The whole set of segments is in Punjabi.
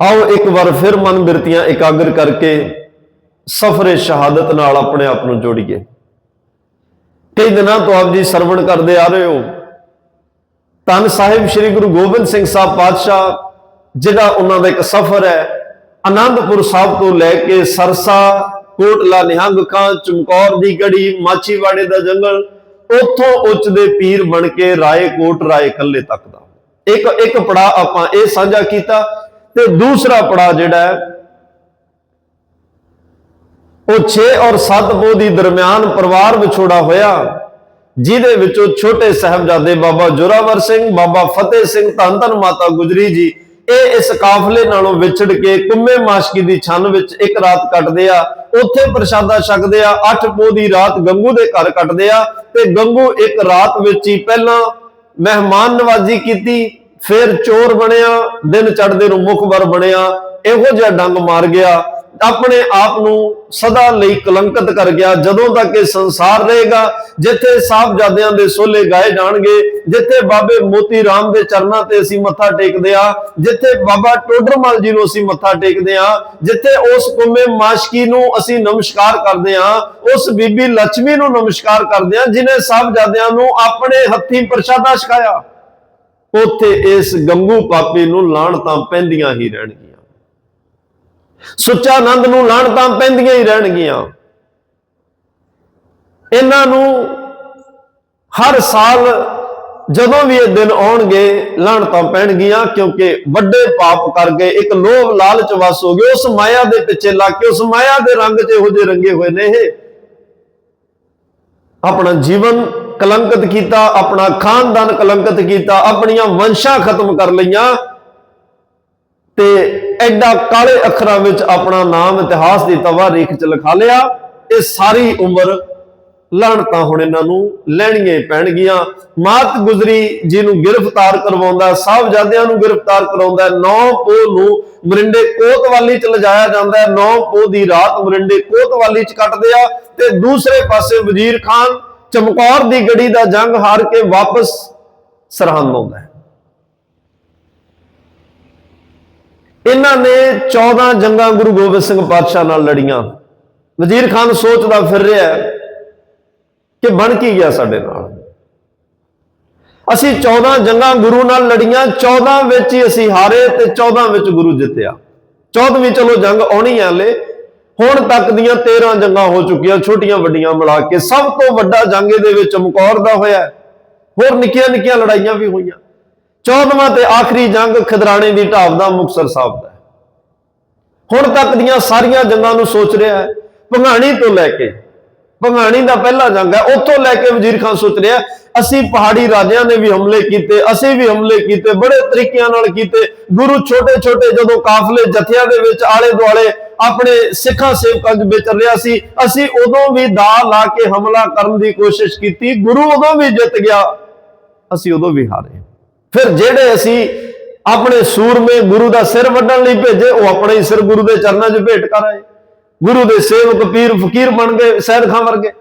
ਆਓ ਇੱਕ ਵਾਰ ਫਿਰ ਮਨ ਬਿਰਤੀਆਂ ਇਕਾਗਰ ਕਰਕੇ ਸਫਰੇ ਸ਼ਹਾਦਤ ਨਾਲ ਆਪਣੇ ਆਪ ਨੂੰ ਜੋੜੀਏ। ਕਈ ਦਿਨਾਂ ਤੋਂ ਆਪ ਜੀ ਸਰਵਣ ਕਰਦੇ ਆ ਰਹੇ ਹੋ। ਤਨ ਸਾਹਿਬ ਸ੍ਰੀ ਗੁਰੂ ਗੋਬਿੰਦ ਸਿੰਘ ਸਾਹਿਬ ਪਾਤਸ਼ਾਹ, ਜਿਹੜਾ ਉਹਨਾਂ ਦਾ ਇੱਕ ਸਫ਼ਰ ਹੈ ਆਨੰਦਪੁਰ ਸਾਹਿਬ ਤੋਂ ਲੈ ਕੇ ਸਰਸਾ, ਕੋਟਲਾ, ਨਿਹੰਗ ਖਾਂ ਚਮਕੌਰ ਦੀ ਗੜੀ, ਮਾਛੀਵਾੜੇ ਦਾ ਜੰਗਲ, ਉੱਥੋਂ ਉੱਚ ਦੇ ਪੀਰ ਬਣ ਕੇ ਰਾਏ ਕੋਟ ਰਾਏ ਕੱਲੇ ਤੱਕ ਦਾ। ਇੱਕ ਇੱਕ ਪੜਾ ਆਪਾਂ ਇਹ ਸਾਂਝਾ ਕੀਤਾ ਤੇ ਦੂਸਰਾ ਪੜਾ ਜਿਹੜਾ ਹੈ, ਉਹ 6 ਔਰ 7 ਪੋ ਦੀ ਦਰਮਿਆਨ ਪਰਿਵਾਰ ਵਿਛੋੜਾ ਹੋਇਆ, ਜਿਹਦੇ ਵਿੱਚੋਂ ਛੋਟੇ ਸਾਹਿਬਜ਼ਾਦੇ ਬਾਬਾ ਜੋਰਾਵਰ ਸਿੰਘ, ਬਾਬਾ ਫਤਿਹ ਸਿੰਘ, ਧੰਨ ਧੰਨ ਮਾਤਾ ਗੁਜਰੀ ਜੀ, ਇਹ ਇਸ ਕਾਫਲੇ ਨਾਲੋਂ ਵਿਛੜ ਕੇ ਕੁੰਮੇ ਮਾਸ਼ਕੀ ਦੀ ਛੰਨ ਵਿੱਚ ਇੱਕ ਰਾਤ ਕੱਟਦੇ ਆ, ਉੱਥੇ ਪ੍ਰਸ਼ਾਦਾ ਛਕਦੇ ਆ 8 ਪੋ ਦੀ ਰਾਤ ਗੰਗੂ ਦੇ ਘਰ ਕੱਟਦੇ ਆ, ਤੇ ਗੰਗੂ ਇੱਕ ਰਾਤ ਵਿੱਚ ਹੀ ਪਹਿਲਾਂ ਮਹਿਮਾਨ ਨਵਾਜ਼ੀ ਕੀਤੀ ਫਿਰ ਚੋਰ ਬਣਿਆ, ਦਿਨ ਚੜਦੇ ਨੂੰ ਮੁਖਬਰ ਬਣਿਆ, ਇਹੋ ਜਿਹਾ ਡੰਗ ਮਾਰ ਗਿਆ। ਆਪਣੇ ਆਪ ਨੂੰ ਸਦਾ ਲਈ ਕਲੰਕਿਤ ਕਰ ਗਿਆ। ਜਦੋਂ ਤੱਕ ਇਹ ਸੰਸਾਰ ਰਹੇਗਾ, ਜਿੱਥੇ ਸਾਹਿਬਜ਼ਾਦਿਆਂ ਦੇ ਸੋਲੇ ਗਾਏ ਜਾਣਗੇ, ਜਿੱਥੇ ਬਾਬੇ ਮੋਤੀ ਰਾਮ ਦੇ ਚਰਨਾਂ ਤੇ ਅਸੀਂ ਮੱਥਾ ਟੇਕਦੇ ਆ ਜਿੱਥੇ ਬਾਬਾ ਟੋਡਰਮਲ ਜੀ ਨੂੰ ਅਸੀਂ ਮੱਥਾ ਟੇਕਦੇ ਆ ਜਿੱਥੇ ਉਸ ਕੁੰਮੇ ਮਾਸ਼ਕੀ ਨੂੰ ਅਸੀਂ ਨਮਸਕਾਰ ਕਰਦੇ ਆ ਉਸ ਬੀਬੀ ਲక్ష్ਮੀ ਨੂੰ ਨਮਸਕਾਰ ਕਰਦੇ ਆ ਜਿਨੇ ਸਾਹਿਬਜ਼ਾਦਿਆਂ ਨੂੰ ਆਪਣੇ ਹੱਥੀਂ ਪ੍ਰਸ਼ਾਦਾ ਛਕਾਇਆ। ਉੱਥੇ ਇਸ ਗੰਗੂ ਪਾਪੀ ਨੂੰ ਲਾਣਤਾਂ ਪੈਂਦੀਆਂ ਹੀ ਰਹਿਣਗੀਆਂ। ਸੁੱਚਾ ਆਨੰਦ ਨੂੰ ਲਾਣਤਾਂ ਪੈਂਦੀਆਂ ਹੀ ਰਹਿਣਗੀਆਂ। ਇਹਨਾਂ ਨੂੰ ਹਰ ਸਾਲ ਜਦੋਂ ਵੀ ਇਹ ਦਿਨ ਆਉਣਗੇ ਲਾਣਤਾਂ ਪੈਣਗੀਆਂ ਕਿਉਂਕਿ ਵੱਡੇ ਪਾਪ ਕਰ ਗਏ ਇੱਕ ਲੋਭ ਲਾਲਚ ਵਸ ਹੋ ਗਏ ਉਸ ਮਾਇਆ ਦੇ ਪਿੱਛੇ ਲੱਗ ਕੇ, ਉਸ ਮਾਇਆ ਦੇ ਰੰਗ 'ਚ ਇਹੋ ਜਿਹੇ ਰੰਗੇ ਹੋਏ ਨੇ ਇਹ। ਆਪਣਾ ਜੀਵਨ ਕਲੰਕਿਤ ਕੀਤਾ, ਆਪਣਾ ਖਾਨਦਾਨ ਕਲੰਕਿਤ ਕੀਤਾ, ਆਪਣੀਆਂ ਵੰਸ਼ਾਂ ਖਤਮ ਕਰ ਲਈਆਂ ਤੇ ਐਡਾ ਕਾਲੇ ਅੱਖਰਾਂ ਵਿੱਚ ਆਪਣਾ ਨਾਮ ਇਤਿਹਾਸ ਦੀ ਤਵਾਰੀਖ ਚ ਲਿਖਾ ਲਿਆ। ਇਹ ਸਾਰੀ ਉਮਰ ਲਾਣਤਾਂ ਹੁਣ ਇਹਨਾਂ ਨੂੰ ਲੈਣੀਆਂ ਪੈਣਗੀਆਂ। ਮਾਤ ਗੁਜਰੀ ਜੀ ਨੂੰ ਗ੍ਰਿਫਤਾਰ ਕਰਵਾਉਂਦਾ, ਸਾਹਿਬਜ਼ਾਦਿਆਂ ਨੂੰ ਗ੍ਰਿਫਤਾਰ ਕਰਾਉਂਦਾ ਨੌ ਪੋ ਨੂੰ ਮਰਿੰਡੇ ਕੋਤਵਾਲੀ ਚ ਲਿਜਾਇਆ ਜਾਂਦਾ ਨੌ ਪੋ ਦੀ ਰਾਤ ਮਰਿੰਡੇ ਕੋਤਵਾਲੀ ਚ ਕੱਟਦੇ ਆ ਤੇ ਦੂਸਰੇ ਪਾਸੇ ਵਜ਼ੀਰ ਖਾਨ ਚਮਕੌਰ ਦੀ ਗੜੀ ਦਾ ਜੰਗ ਹਾਰ ਕੇ ਵਾਪਸ ਸਰਹੰਦ ਆਉਂਦਾ ਹੈ। ਇਹਨਾਂ ਨੇ 14 ਜੰਗਾਂ ਗੁਰੂ ਗੋਬਿੰਦ ਸਿੰਘ ਪਾਤਸ਼ਾਹ ਨਾਲ ਲੜੀਆਂ। ਵਜ਼ੀਰ ਖਾਨ ਸੋਚਦਾ ਫਿਰ ਰਿਹਾ ਕਿ ਬਣ ਕੀ ਗਿਆ ਸਾਡੇ ਨਾਲ। ਅਸੀਂ 14 ਜੰਗਾਂ ਗੁਰੂ ਨਾਲ ਲੜੀਆਂ 14 ਵਿੱਚ ਹੀ ਅਸੀਂ ਹਾਰੇ ਤੇ 14 ਵਿੱਚ ਗੁਰੂ ਜਿੱਤਿਆ। 14ਵੀਂ ਚਲੋ ਜੰਗ ਆਉਣੀ ਆਲੇ ਹੁਣ ਤੱਕ ਦੀਆਂ 13 ਜੰਗਾਂ ਹੋ ਚੁੱਕੀਆਂ, ਛੋਟੀਆਂ ਵੱਡੀਆਂ ਮਿਲਾ ਕੇ। ਸਭ ਤੋਂ ਵੱਡਾ ਜੰਗ ਇਹਦੇ ਵਿੱਚ ਚਮਕੌਰ ਦਾ ਹੋਇਆ ਹੋਰ ਨਿੱਕੀਆਂ ਨਿੱਕੀਆਂ ਲੜਾਈਆਂ ਵੀ ਹੋਈਆਂ। 14ਵਾਂ ਤੇ ਆਖਰੀ ਜੰਗ ਖਿਦਰਾਣੇ ਦੀ ਢਾਬ ਦਾ ਮੁਕਤਸਰ ਸਾਹਿਬ ਦਾ ਹੁਣ ਤੱਕ ਦੀਆਂ ਸਾਰੀਆਂ ਜੰਗਾਂ ਨੂੰ ਸੋਚ ਰਿਹਾ ਹੈ ਭੰਗਾਣੀ ਤੋਂ ਲੈ ਕੇ। ਭੰਗਾਣੀ ਦਾ ਪਹਿਲਾ ਜੰਗ ਹੈ, ਉੱਥੋਂ ਲੈ ਕੇ ਵਜ਼ੀਰ ਖਾਨ ਸੋਚ ਰਿਹਾ ਅਸੀਂ ਪਹਾੜੀ ਰਾਜਿਆਂ ਨੇ ਵੀ ਹਮਲੇ ਕੀਤੇ, ਅਸੀਂ ਵੀ ਹਮਲੇ ਕੀਤੇ, ਬੜੇ ਤਰੀਕਿਆਂ ਨਾਲ ਕੀਤੇ। ਗੁਰੂ ਛੋਟੇ ਛੋਟੇ ਜਦੋਂ ਕਾਫਲੇ ਜਥਿਆਂ ਦੇ ਵਿੱਚ ਆਲੇ ਦੁਆਲੇ ਆਪਣੇ ਸਿੱਖਾਂ ਸੇਵਕਾਂ ਦੇ ਵਿੱਚ ਰਿਹਾ ਸੀ। ਅਸੀਂ ਉਦੋਂ ਵੀ ਦਾ ਲਾ ਕੇ ਹਮਲਾ ਕਰਨ ਦੀ ਕੋਸ਼ਿਸ਼ ਕੀਤੀ। ਗੁਰੂ ਉਦੋਂ ਵੀ ਜਿੱਤ ਗਿਆ। ਅਸੀਂ ਉਦੋਂ ਵੀ ਹਾਰੇ। ਫਿਰ ਜਿਹੜੇ ਅਸੀਂ ਆਪਣੇ ਸੂਰਮੇ ਗੁਰੂ ਦਾ ਸਿਰ ਵੱਢਣ ਲਈ ਭੇਜੇ, ਉਹ ਆਪਣੇ ਹੀ ਸਿਰ ਗੁਰੂ ਦੇ ਚਰਨਾਂ 'ਚ ਭੇਟ ਕਰ ਆਏ। ਗੁਰੂ ਦੇ ਸੇਵਕ ਪੀਰ ਫਕੀਰ ਬਣ ਗਏ, ਸੈਦ ਖਾਂ ਵਰਗੇ।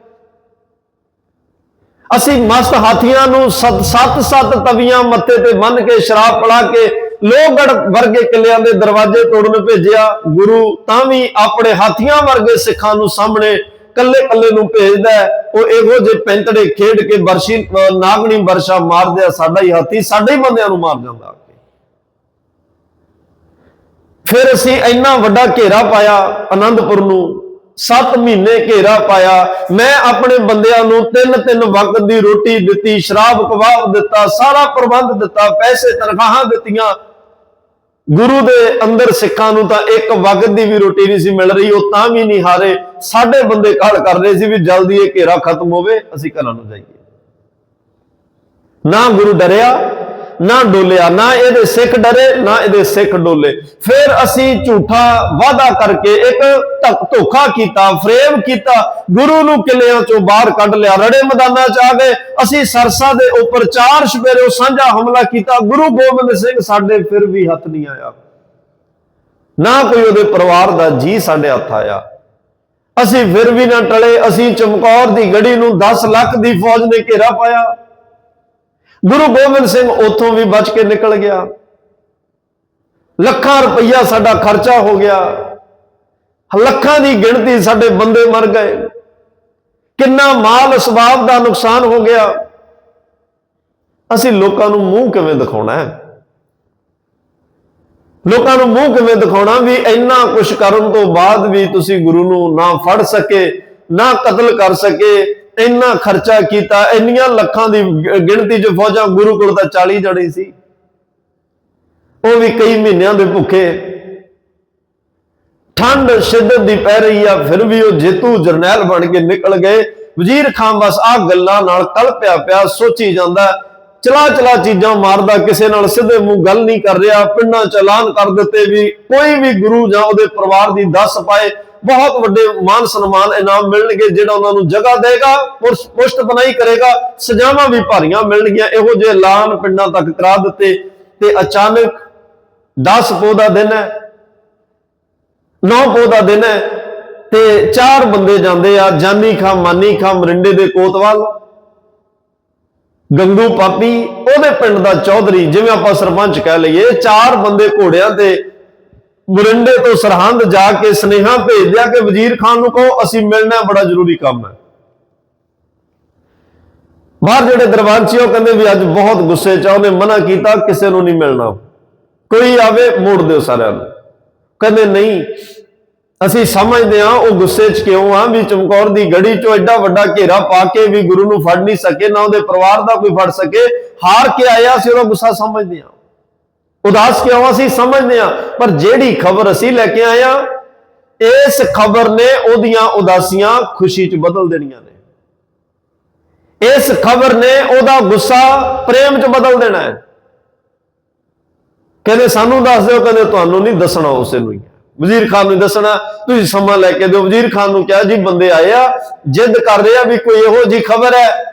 ਅਸੀਂ ਮਸਤ ਹਾਥੀਆਂ ਨੂੰ ਸੱਤ ਸੱਤ ਸੱਤ ਤਵੀਆਂ ਮੱਥੇ ਤੇ ਬੰਨ ਕੇ ਸ਼ਰਾਬ ਪਲਾ ਕੇ ਲੋਹਗੜ ਵਰਗੇ ਕਿਲਿਆਂ ਦੇ ਦਰਵਾਜ਼ੇ ਤੋੜਨ ਭੇਜਿਆ ਗੁਰੂ, ਤਾਂ ਵੀ ਆਪਣੇ ਹਾਥੀਆਂ ਵਰਗੇ ਸਿੱਖਾਂ ਨੂੰ ਸਾਹਮਣੇ ਕੱਲੇ ਕੱਲੇ ਨੂੰ ਭੇਜਦਾ ਉਹ ਇਹੋ ਜਿਹੇ ਪੈਂਤੜੇ ਖੇਡ ਕੇ ਵਰਸ਼ੀ ਨਾਗਣੀ ਵਰਸ਼ਾ ਮਾਰਦੇ ਆ। ਸਾਡਾ ਹੀ ਹਾਥੀ ਸਾਡੇ ਹੀ ਬੰਦਿਆਂ ਨੂੰ ਮਾਰ ਜਾਂਦਾ ਫਿਰ ਅਸੀਂ ਇੰਨਾ ਵੱਡਾ ਘੇਰਾ ਪਾਇਆ ਆਨੰਦਪੁਰ ਨੂੰ। 7 ਮਹੀਨੇ ਘੇਰਾ ਪਾਇਆ। ਮੈਂ ਆਪਣੇ ਬੰਦਿਆਂ ਨੂੰ ਤਿੰਨ ਤਿੰਨ ਵਕਤ ਦੀ ਰੋਟੀ ਦਿੱਤੀ, ਸ਼ਰਾਬ ਕਬਾਬ ਦਿੱਤਾ, ਸਾਰਾ ਪ੍ਰਬੰਧ ਦਿੱਤਾ, ਪੈਸੇ ਤਨਖਾਹਾਂ ਦਿੱਤੀਆਂ। ਗੁਰੂ ਦੇ ਅੰਦਰ ਸਿੱਖਾਂ ਨੂੰ ਤਾਂ ਇੱਕ ਵਕਤ ਦੀ ਵੀ ਰੋਟੀ ਨਹੀਂ ਸੀ ਮਿਲ ਰਹੀ, ਉਹ ਤਾਂ ਵੀ ਨਹੀਂ ਹਾਰੇ। ਸਾਡੇ ਬੰਦੇ ਕਾਲ ਕਰ ਰਹੇ ਸੀ ਵੀ ਜਲਦੀ ਇਹ ਘੇਰਾ ਖਤਮ ਹੋਵੇ, ਅਸੀਂ ਘਰਾਂ ਨੂੰ ਜਾਈਏ। ਨਾ ਗੁਰੂ ਡਰਿਆ ਨਾ ਡੋਲਿਆ, ਨਾ ਇਹਦੇ ਸਿੱਖ ਡਰੇ, ਨਾ ਇਹਦੇ ਸਿੱਖ ਡੋਲੇ। ਫਿਰ ਅਸੀਂ ਝੂਠਾ ਵਾਅਦਾ ਕਰਕੇ ਇੱਕ ਧੱਕ ਧੋਖਾ ਕੀਤਾ ਫਰੇਮ ਕੀਤਾ, ਗੁਰੂ ਨੂੰ ਕਿਲਿਆਂ ਚੋਂ ਬਾਹਰ ਕੱਢ ਲਿਆ, ਰੜੇ ਮੈਦਾਨਾਂ 'ਚ ਆ ਗਏ। ਅਸੀਂ ਸਰਸਾ ਦੇ ਉੱਪਰ ਚਾਰ ਸ਼ਪੇਰੇ ਸਾਂਝਾ ਹਮਲਾ ਕੀਤਾ, ਗੁਰੂ ਗੋਬਿੰਦ ਸਿੰਘ ਸਾਡੇ ਫਿਰ ਵੀ ਹੱਥ ਨਹੀਂ ਆਇਆ। ਨਾ ਕੋਈ ਉਹਦੇ ਪਰਿਵਾਰ ਦਾ ਜੀ ਸਾਡੇ ਹੱਥ ਆਇਆ। ਅਸੀਂ ਫਿਰ ਵੀ ਨਾ ਟਲੇ, ਅਸੀਂ ਚਮਕੌਰ ਦੀ ਗੜੀ ਨੂੰ 10 ਲੱਖ ਦੀ ਫੌਜ ਨੇ ਘੇਰਾ ਪਾਇਆ। ਗੁਰੂ ਗੋਬਿੰਦ ਸਿੰਘ ਉੱਥੋਂ ਵੀ ਬਚ ਕੇ ਨਿਕਲ ਗਿਆ। ਲੱਖਾਂ ਰੁਪਈਆ ਸਾਡਾ ਖਰਚਾ ਹੋ ਗਿਆ। ਲੱਖਾਂ ਦੀ ਗਿਣਤੀ ਸਾਡੇ ਬੰਦੇ ਮਰ ਗਏ। ਕਿੰਨਾ ਮਾਲ ਅਸਬਾਬ ਦਾ ਨੁਕਸਾਨ ਹੋ ਗਿਆ। ਅਸੀਂ ਲੋਕਾਂ ਨੂੰ ਮੂੰਹ ਕਿਵੇਂ ਦਿਖਾਉਣਾ ਹੈ? ਲੋਕਾਂ ਨੂੰ ਮੂੰਹ ਕਿਵੇਂ ਦਿਖਾਉਣਾ ਵੀ ਇੰਨਾ ਕੁਝ ਕਰਨ ਤੋਂ ਬਾਅਦ ਵੀ ਤੁਸੀਂ ਗੁਰੂ ਨੂੰ ਨਾ ਫੜ ਸਕੇ, ਨਾ ਕਤਲ ਕਰ ਸਕੇ ਇੰਨਾ ਖਰਚਾ ਕੀਤਾ, ਇੰਨੀਆਂ ਲੱਖਾਂ ਦੀ ਗਿਣਤੀ 'ਚ ਫੌਜਾਂ ਗੁਰੂ ਕੋਲ 40 ਜਣੇ ਸੀ। ਉਹ ਵੀ ਕਈ ਮਹੀਨਿਆਂ ਦੇ ਭੁੱਖੇ। ਠੰਡ ਸ਼ਿੱਦਤ ਦੀ ਪੈ ਰਹੀ ਆ, ਫਿਰ ਵੀ ਉਹ ਜੇਤੂ ਜਰਨੈਲ ਬਣ ਕੇ ਨਿਕਲ ਗਏ। ਵਜ਼ੀਰ ਖਾਨ ਬਸ ਆ ਗੱਲਾਂ ਨਾਲ ਕਲਪਿਆ ਪਿਆ, ਸੋਚੀ ਜਾਂਦਾ, ਚਲਾ ਚਲਾ ਚੀਜ਼ਾਂ ਮਾਰਦਾ, ਕਿਸੇ ਨਾਲ ਸਿੱਧੇ ਮੂੰਹ ਗੱਲ ਨਹੀਂ ਕਰ ਰਿਹਾ। ਪਿੰਡਾਂ ਚ ਐਲਾਨ ਕਰ ਦਿੱਤੇ ਵੀ ਕੋਈ ਵੀ ਗੁਰੂ ਜਾਂ ਉਹਦੇ ਪਰਿਵਾਰ ਦੀ ਦੱਸ ਪਾਏ ਬਹੁਤ ਵੱਡੇ ਮਾਨ ਸਨਮਾਨ ਇਨਾਮ ਮਿਲਣਗੇ ਜਿਹੜਾ ਉਹਨਾਂ ਨੂੰ ਜਗ੍ਹਾ ਦੇਗਾ, ਪੁਰਸ਼ ਬਣਾਈ ਕਰੇਗਾ, ਸਜ਼ਾਵਾਂ ਵੀ ਭਾਰੀਆਂ ਮਿਲਣਗੀਆਂ। ਇਹੋ ਜਿਹੇ ਐਲਾਨ ਪਿੰਡਾਂ ਤੱਕ ਕਰਾ ਦਿੱਤੇ ਤੇ ਅਚਾਨਕ 10 ਪੋਹ ਦਿਨ ਹੈ, ਨੌ ਪੋਹ ਦਾ ਦਿਨ ਹੈ ਤੇ ਚਾਰ ਬੰਦੇ ਜਾਂਦੇ ਆ, ਜਾਨੀ ਖਾਂ, ਮਾਨੀ ਖਾਂ, ਮਰਿੰਡੇ ਦੇ ਕੋਤਵਾਲ, ਗੰਗੂ ਪਾਪੀ, ਉਹਦੇ ਪਿੰਡ ਦਾ ਚੌਧਰੀ, ਜਿਵੇਂ ਆਪਾਂ ਸਰਪੰਚ ਕਹਿ ਲਈਏ, ਚਾਰ ਬੰਦੇ ਘੋੜਿਆਂ ਤੇ ਮੁਰਿੰਡੇ ਤੋਂ ਸਰਹੰਦ ਜਾ ਕੇ ਸਨੇਹਾ ਭੇਜਿਆ ਕਿ ਵਜ਼ੀਰ ਖਾਨ ਨੂੰ ਕਹੋ, ਅਸੀਂ ਮਿਲਣਾ ਬੜਾ ਜ਼ਰੂਰੀ ਕੰਮ ਹੈ। ਬਾਹਰ ਜਿਹੜੇ ਦਰਬਾਰ ਸੀ, ਉਹ ਕਹਿੰਦੇ ਵੀ ਅੱਜ ਬਹੁਤ ਗੁੱਸੇ ਚ ਉਹਨੇ ਮਨਾ ਕੀਤਾ, ਕਿਸੇ ਨੂੰ ਨਹੀਂ ਮਿਲਣਾ। ਕੋਈ ਆਵੇ, ਮੋੜ ਦਿਓ ਸਾਰਿਆਂ ਨੂੰ। ਕਹਿੰਦੇ ਨਹੀਂ, ਅਸੀਂ ਸਮਝਦੇ ਹਾਂ, ਉਹ ਗੁੱਸੇ 'ਚ ਕਿਉਂ ਆ? ਵੀ ਚਮਕੌਰ ਦੀ ਗੜੀ 'ਚੋਂ ਐਡਾ ਵੱਡਾ ਘੇਰਾ ਪਾ ਕੇ ਵੀ ਗੁਰੂ ਨੂੰ ਫੜ ਨਹੀਂ ਸਕੇ, ਨਾ ਉਹਦੇ ਪਰਿਵਾਰ ਦਾ ਕੋਈ ਫੜ ਸਕੇ। ਹਾਰ ਕੇ ਆਇਆ ਸੀ ਉਹਦਾ ਗੁੱਸਾ ਸਮਝਦੇ ਹਾਂ। ਉਦਾਸ ਕਿਉਂ ਅਸੀਂ ਸਮਝਦੇ ਹਾਂ? ਪਰ ਜਿਹੜੀ ਖਬਰ ਅਸੀਂ ਲੈ ਕੇ ਆਏ ਹਾਂ, ਇਸ ਖਬਰ ਨੇ ਉਹਦੀਆਂ ਉਦਾਸੀਆਂ ਖੁਸ਼ੀ 'ਚ ਬਦਲ ਦੇਣੀਆਂ ਨੇ। ਇਸ ਖਬਰ ਨੇ ਉਹਦਾ ਗੁੱਸਾ ਪ੍ਰੇਮ 'ਚ ਬਦਲ ਦੇਣਾ ਹੈ। ਕਹਿੰਦੇ ਸਾਨੂੰ ਦੱਸ ਦਿਓ, ਕਹਿੰਦੇ ਤੁਹਾਨੂੰ ਨਹੀਂ ਦੱਸਣਾ ਉਸੇ ਨੂੰ ਹੀ। ਵਜ਼ੀਰ ਖਾਨ ਨੂੰ ਦੱਸਣਾ। ਤੁਸੀਂ ਸਮਾਂ ਲੈ ਕੇ ਦਿਓ। ਵਜ਼ੀਰ ਖਾਨ ਨੂੰ ਕਿਹਾ ਜੀ, ਬੰਦੇ ਆਏ ਆ, ਜਿੱਦ ਕਰ ਰਹੇ ਆ ਵੀ ਕੋਈ ਇਹੋ ਜੀ ਖਬਰ ਹੈ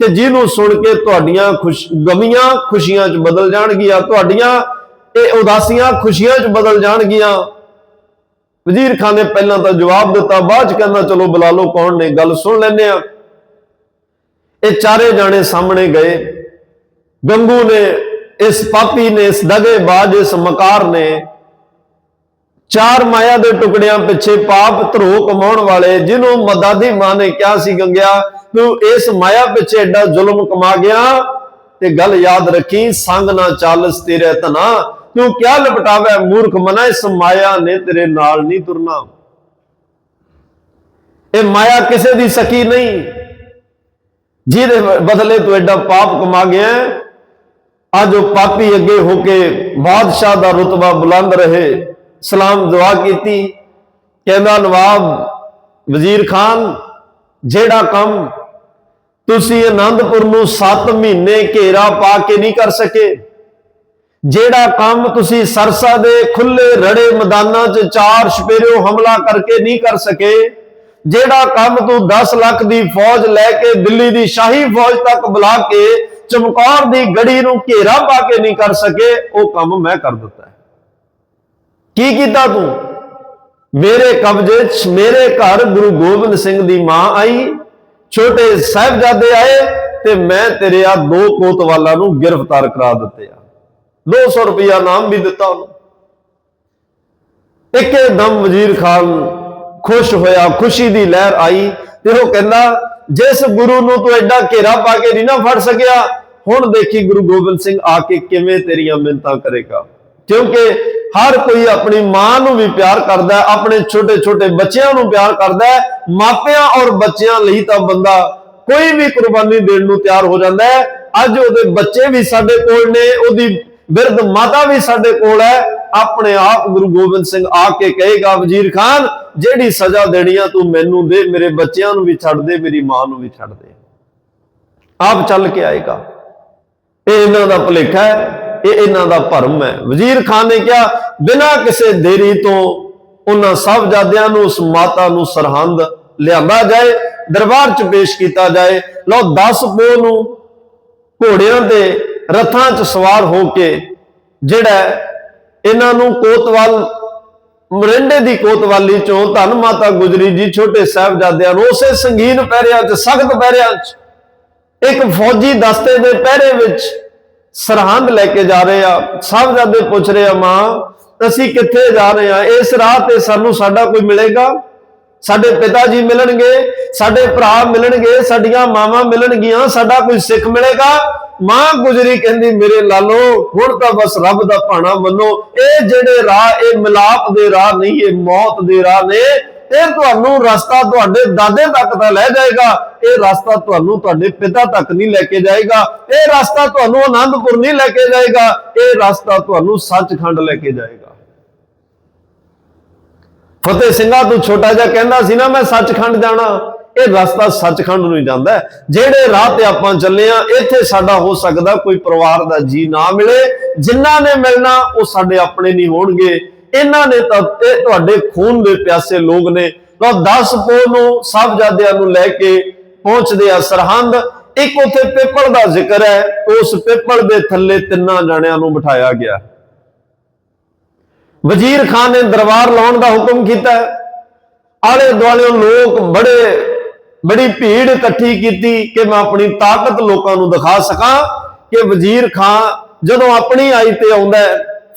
ਤੇ ਜਿਹਨੂੰ ਸੁਣ ਕੇ ਤੁਹਾਡੀਆਂ ਖੁਸ਼, ਗਮੀਆਂ ਖੁਸ਼ੀਆਂ 'ਚ ਬਦਲ ਜਾਣਗੀਆਂ, ਤੁਹਾਡੀਆਂ ਇਹ ਉਦਾਸੀਆਂ ਖੁਸ਼ੀਆਂ 'ਚ ਬਦਲ ਜਾਣਗੀਆਂ। ਵਜ਼ੀਰ ਖਾਨ ਨੇ ਪਹਿਲਾਂ ਤਾਂ ਜਵਾਬ ਦਿੱਤਾ, ਬਾਅਦ 'ਚ ਕਹਿੰਦਾ, ਚਲੋ ਬੁਲਾ ਲਓ, ਕੌਣ ਨੇ? ਗੱਲ ਸੁਣ ਲੈਂਦੇ ਆ ਇਹ ਚਾਰੇ ਜਾਣੇ ਸਾਹਮਣੇ ਗਏ। ਗੰਗੂ ਨੇ, ਇਸ ਪਾਪੀ ਨੇ, ਇਸ ਦਗੇਬਾਜ਼, ਇਸ ਮਕਾਰ ਨੇ ਚਾਰ ਮਾਇਆ ਦੇ ਟੁਕੜਿਆਂ ਪਿੱਛੇ ਪਾਪ ਧਰੋ ਕਮਾਉਣ ਵਾਲੇ, ਜਿਹਨੂੰ ਮਦਾਦੀ ਮਾਂ ਨੇ ਕਿਹਾ ਸੀ, ਗੰਗਿਆ, ਤੂੰ ਇਸ ਮਾਇਆ ਪਿੱਛੇ ਐਡਾ ਜ਼ੁਲਮ ਕਮਾ ਗਿਆ ਤੇ ਗੱਲ ਯਾਦ ਰੱਖੀ, ਸੰਗ ਨਾ ਚਾਲਸ ਤੇਰੇ ਤਨਾ ਤੂੰ ਕਿਆ ਲਪਟਾਵੇ ਮੂਰਖ ਮਨਾ, ਇਸ ਮਾਇਆ ਨੇ ਤੇਰੇ ਨਾਲ ਨਹੀਂ ਤੁਰਨਾ। ਇਹ ਮਾਇਆ ਕਿਸੇ ਦੀ ਸਕੀ ਨਹੀਂ। ਜਿਹਦੇ ਬਦਲੇ ਤੂੰ ਐਡਾ ਪਾਪ ਕਮਾ ਗਿਆ ਅੱਜ ਉਹ ਪਾਪੀ ਅੱਗੇ ਹੋ ਕੇ ਬਾਦਸ਼ਾਹ ਦਾ ਰਤਬਾ ਬੁਲੰਦ ਰਹੇ। ਸਲਾਮ ਦੁਆ ਕੀਤੀ, ਕਹਿੰਦਾ, ਨਵਾਬ ਵਜ਼ੀਰ ਖਾਨ, ਜਿਹੜਾ ਕੰਮ ਤੁਸੀਂ ਆਨੰਦਪੁਰ ਨੂੰ 7 ਮਹੀਨੇ ਘੇਰਾ ਪਾ ਕੇ ਨਹੀਂ ਕਰ ਸਕੇ ਜਿਹੜਾ ਕੰਮ ਤੁਸੀਂ ਸਰਸਾ ਦੇ ਖੁੱਲੇ ਰੜੇ ਮੈਦਾਨਾਂ 'ਚ ਚਾਰ ਛਪੇਰਿਓ ਹਮਲਾ ਕਰਕੇ ਨਹੀਂ ਕਰ ਸਕੇ, ਜਿਹੜਾ ਕੰਮ ਤੂੰ 10 ਲੱਖ ਦੀ ਫੌਜ ਲੈ ਕੇ ਦਿੱਲੀ ਦੀ ਸ਼ਾਹੀ ਫੌਜ ਤੱਕ ਬੁਲਾ ਕੇ ਚਮਕੌਰ ਦੀ ਗੜੀ ਨੂੰ ਘੇਰਾ ਪਾ ਕੇ ਨਹੀਂ ਕਰ ਸਕੇ, ਉਹ ਕੰਮ ਮੈਂ ਕਰ ਦਿੱਤਾ ਕੀ ਕੀਤਾ ਤੂੰ? ਮੇਰੇ ਕਬਜ਼ੇ 'ਚ ਮੇਰੇ ਘਰ ਗੁਰੂ ਗੋਬਿੰਦ ਸਿੰਘ ਦੀ ਮਾਂ ਆਈ, ਛੋਟੇ ਸਾਹਿਬਜ਼ਾਦੇ ਆਏ ਤੇ ਮੈਂ ਤੇਰੇ ਆ ਦੋ ਕੋਤਵਾਲਾਂ ਨੂੰ ਗ੍ਰਿਫਤਾਰ ਕਰਾ ਦਿੱਤੇ ਆ। 200 ਰੁਪਇਆ ਨਾਮ ਵੀ ਦਿੱਤਾ ਉਹਨੂੰ। ਇੱਕੇ ਦਮ ਵਜ਼ੀਰ ਖਾਨ ਖੁਸ਼ ਹੋਇਆ, ਖੁਸ਼ੀ ਦੀ ਲਹਿਰ ਆਈ ਤੇ ਉਹ ਕਹਿੰਦਾ, ਜਿਸ ਗੁਰੂ ਨੂੰ ਤੂੰ ਐਡਾ ਘੇਰਾ ਪਾ ਕੇ ਨਹੀਂ ਨਾ ਫੜ ਸਕਿਆ, ਹੁਣ ਦੇਖੀ ਗੁਰੂ ਗੋਬਿੰਦ ਸਿੰਘ ਆ ਕੇ ਕਿਵੇਂ ਤੇਰੀਆਂ ਮਿੰਤਾਂ ਕਰੇਗਾ। ਕਿਉਂਕਿ ਹਰ ਕੋਈ ਆਪਣੀ ਮਾਂ ਨੂੰ ਵੀ ਪਿਆਰ ਕਰਦਾ ਆਪਣੇ ਛੋਟੇ ਛੋਟੇ ਬੱਚਿਆਂ ਨੂੰ ਪਿਆਰ ਕਰਦਾ ਮਾਪਿਆਂ ਔਰ ਬੱਚਿਆਂ ਲਈ ਤਾਂ ਬੰਦਾ ਕੋਈ ਵੀ ਕੁਰਬਾਨੀ ਦੇਣ ਨੂੰ ਤਿਆਰ ਹੋ ਜਾਂਦਾ ਹੈ। ਅੱਜ ਉਹਦੇ ਬੱਚੇ ਵੀ ਸਾਡੇ ਕੋਲ ਨੇ, ਉਹਦੀ ਬਿਰਧ ਮਾਤਾ ਵੀ ਸਾਡੇ ਕੋਲ ਹੈ। ਆਪਣੇ ਆਪ ਗੁਰੂ ਗੋਬਿੰਦ ਸਿੰਘ ਆ ਕੇ ਕਹੇਗਾ, ਵਜ਼ੀਰ ਖਾਨ, ਜਿਹੜੀ ਸਜ਼ਾ ਦੇਣੀ ਤੂੰ ਮੈਨੂੰ ਦੇ, ਮੇਰੇ ਬੱਚਿਆਂ ਨੂੰ ਵੀ ਛੱਡ ਦੇ, ਮੇਰੀ ਮਾਂ ਨੂੰ ਵੀ ਛੱਡ ਦੇ। ਆਪ ਚੱਲ ਕੇ ਆਏਗਾ। ਇਹ ਇਹਨਾਂ ਦਾ ਭੁਲੇਖਾ ਹੈ, ਇਹ ਇਹਨਾਂ ਦਾ ਭਰਮ ਹੈ। ਵਜ਼ੀਰ ਖਾਨ ਨੇ ਕਿਹਾ, ਬਿਨਾਂ ਕਿਸੇ ਦੇਰੀ ਤੋਂ ਉਹਨਾਂ ਸਾਹਿਬਜ਼ਾਦਿਆਂ ਨੂੰ, ਉਸ ਮਾਤਾ ਨੂੰ ਸਰਹੰਦ ਲਿਆਂਦਾ ਜਾਏ, ਦਰਬਾਰ 'ਚ ਪੇਸ਼ ਕੀਤਾ ਜਾਏ। ਲਓ 10 ਪੋਹ ਨੂੰ ਘੋੜਿਆਂ ਤੇ ਰਥਾਂ 'ਚ ਸਵਾਰ ਹੋ ਕੇ ਜਿਹੜਾ ਇਹਨਾਂ ਨੂੰ ਕੋਤਵਾਲ, ਮਰਿੰਡੇ ਦੀ ਕੋਤਵਾਲੀ ਚੋਂ ਧੰਨ ਮਾਤਾ ਗੁਜਰੀ ਜੀ, ਛੋਟੇ ਸਾਹਿਬਜ਼ਾਦਿਆਂ ਨੂੰ ਉਸੇ ਸੰਗੀਨ ਪਹਿਰਿਆਂ 'ਚ, ਸਖਤ ਪਹਿਰਿਆਂ 'ਚ, ਇੱਕ ਫੌਜੀ ਦਸਤੇ ਦੇ ਪਹਿਰੇ ਵਿੱਚ ਸਰਹੰਦ ਲੈ ਕੇ ਜਾ ਰਹੇ ਆ। ਸਾਹਿਬਜ਼ਾਦੇ ਪੁੱਛ ਰਹੇ ਆ, ਮਾਂ, ਅਸੀਂ ਕਿੱਥੇ ਜਾ ਰਹੇ ਹਾਂ ਇਸ ਰਾਹ ਤੇ ਸਾਨੂੰ ਸਾਡਾ ਕੋਈ ਮਿਲੇਗਾ? ਸਾਡੇ ਪਿਤਾ ਜੀ ਮਿਲਣਗੇ, ਸਾਡੇ ਭਰਾ ਮਿਲਣਗੇ, ਸਾਡੀਆਂ ਮਾਵਾਂ ਮਿਲਣਗੀਆਂ, ਸਾਡਾ ਕੋਈ ਸਿੱਖ ਮਿਲੇਗਾ? ਮਾਂ ਗੁਜਰੀ ਕਹਿੰਦੀ, ਮੇਰੇ ਲਾਲੋ, ਹੁਣ ਤਾਂ ਬਸ ਰੱਬ ਦਾ ਭਾਣਾ ਮੰਨੋ। ਇਹ ਜਿਹੜੇ ਰਾਹ, ਇਹ ਮਿਲਾਪ ਦੇ ਰਾਹ ਨਹੀਂ, ਇਹ ਮੌਤ ਦੇ ਰਾਹ ਨੇ। ਇਹ ਤੁਹਾਨੂੰ ਰਸਤਾ ਤੁਹਾਡੇ ਦਾਦੇ ਤੱਕ ਤਾਂ ਲੈ ਜਾਏਗਾ। ਇਹ ਰਸਤਾ ਤੁਹਾਨੂੰ ਤੁਹਾਡੇ ਪਿਤਾ ਤੱਕ ਨਹੀਂ ਲੈ ਕੇ ਜਾਏਗਾ। ਇਹ ਰਸਤਾ ਤੁਹਾਨੂੰ ਆਨੰਦਪੁਰ ਨਹੀਂ ਲੈ ਕੇ ਜਾਏਗਾ। ਇਹ ਰਸਤਾ ਤੁਹਾਨੂੰ ਸੱਚਖੰਡ ਲੈ ਕੇ ਜਾਏਗਾ। ਫਤਿਹ ਸਿੰਘਾ ਤੂੰ ਛੋਟਾ ਜਿਹਾ ਕਹਿੰਦਾ ਸੀ ਨਾ, ਮੈਂ ਸੱਚਖੰਡ ਜਾਣਾ। ਇਹ ਰਸਤਾ ਸੱਚਖੰਡ ਨੂੰ ਹੀ ਜਾਂਦਾ ਜਿਹੜੇ ਰਾਹ ਤੇ ਆਪਾਂ ਚੱਲੇ ਆ ਇੱਥੇ ਸਾਡਾ ਹੋ ਸਕਦਾ ਕੋਈ ਪਰਿਵਾਰ ਦਾ ਜੀ ਨਾ ਮਿਲੇ। ਜਿਨ੍ਹਾਂ ਨੇ ਮਿਲਣਾ, ਉਹ ਸਾਡੇ ਆਪਣੇ ਨਹੀਂ ਹੋਣਗੇ। ਇਹਨਾਂ ਨੇ ਤਾਂ ਇਹ ਤੁਹਾਡੇ ਖੂਨ ਦੇ ਪਿਆਸੇ ਲੋਕ ਨੇ। ਲੋ 10 ਪੋ ਨੂੰ, ਸਾਹਿਬਜ਼ਾਦਿਆਂ ਨੂੰ ਲੈ ਕੇ ਪਹੁੰਚਦੇ ਆ ਸਰਹੰਦ। ਇੱਕ ਉੱਥੇ ਪੇਪਲ ਦਾ ਜ਼ਿਕਰ ਹੈ। ਉਸ ਪੇਪਲ ਦੇ ਥੱਲੇ ਤਿੰਨਾਂ ਜਣਿਆਂ ਨੂੰ ਬਿਠਾਇਆ ਗਿਆ। ਵਜ਼ੀਰ ਖਾਨ ਨੇ ਦਰਬਾਰ ਲਾਉਣ ਦਾ ਹੁਕਮ ਕੀਤਾ। ਆਲੇ ਦੁਆਲੇ ਲੋਕ ਬੜੇ, ਬੜੀ ਭੀੜ ਇਕੱਠੀ ਕੀਤੀ ਕਿ ਮੈਂ ਆਪਣੀ ਤਾਕਤ ਲੋਕਾਂ ਨੂੰ ਦਿਖਾ ਸਕਾਂ ਕਿ ਵਜ਼ੀਰ ਖਾਨ ਜਦੋਂ ਆਪਣੀ ਆਈ ਤੇ ਆਉਂਦਾ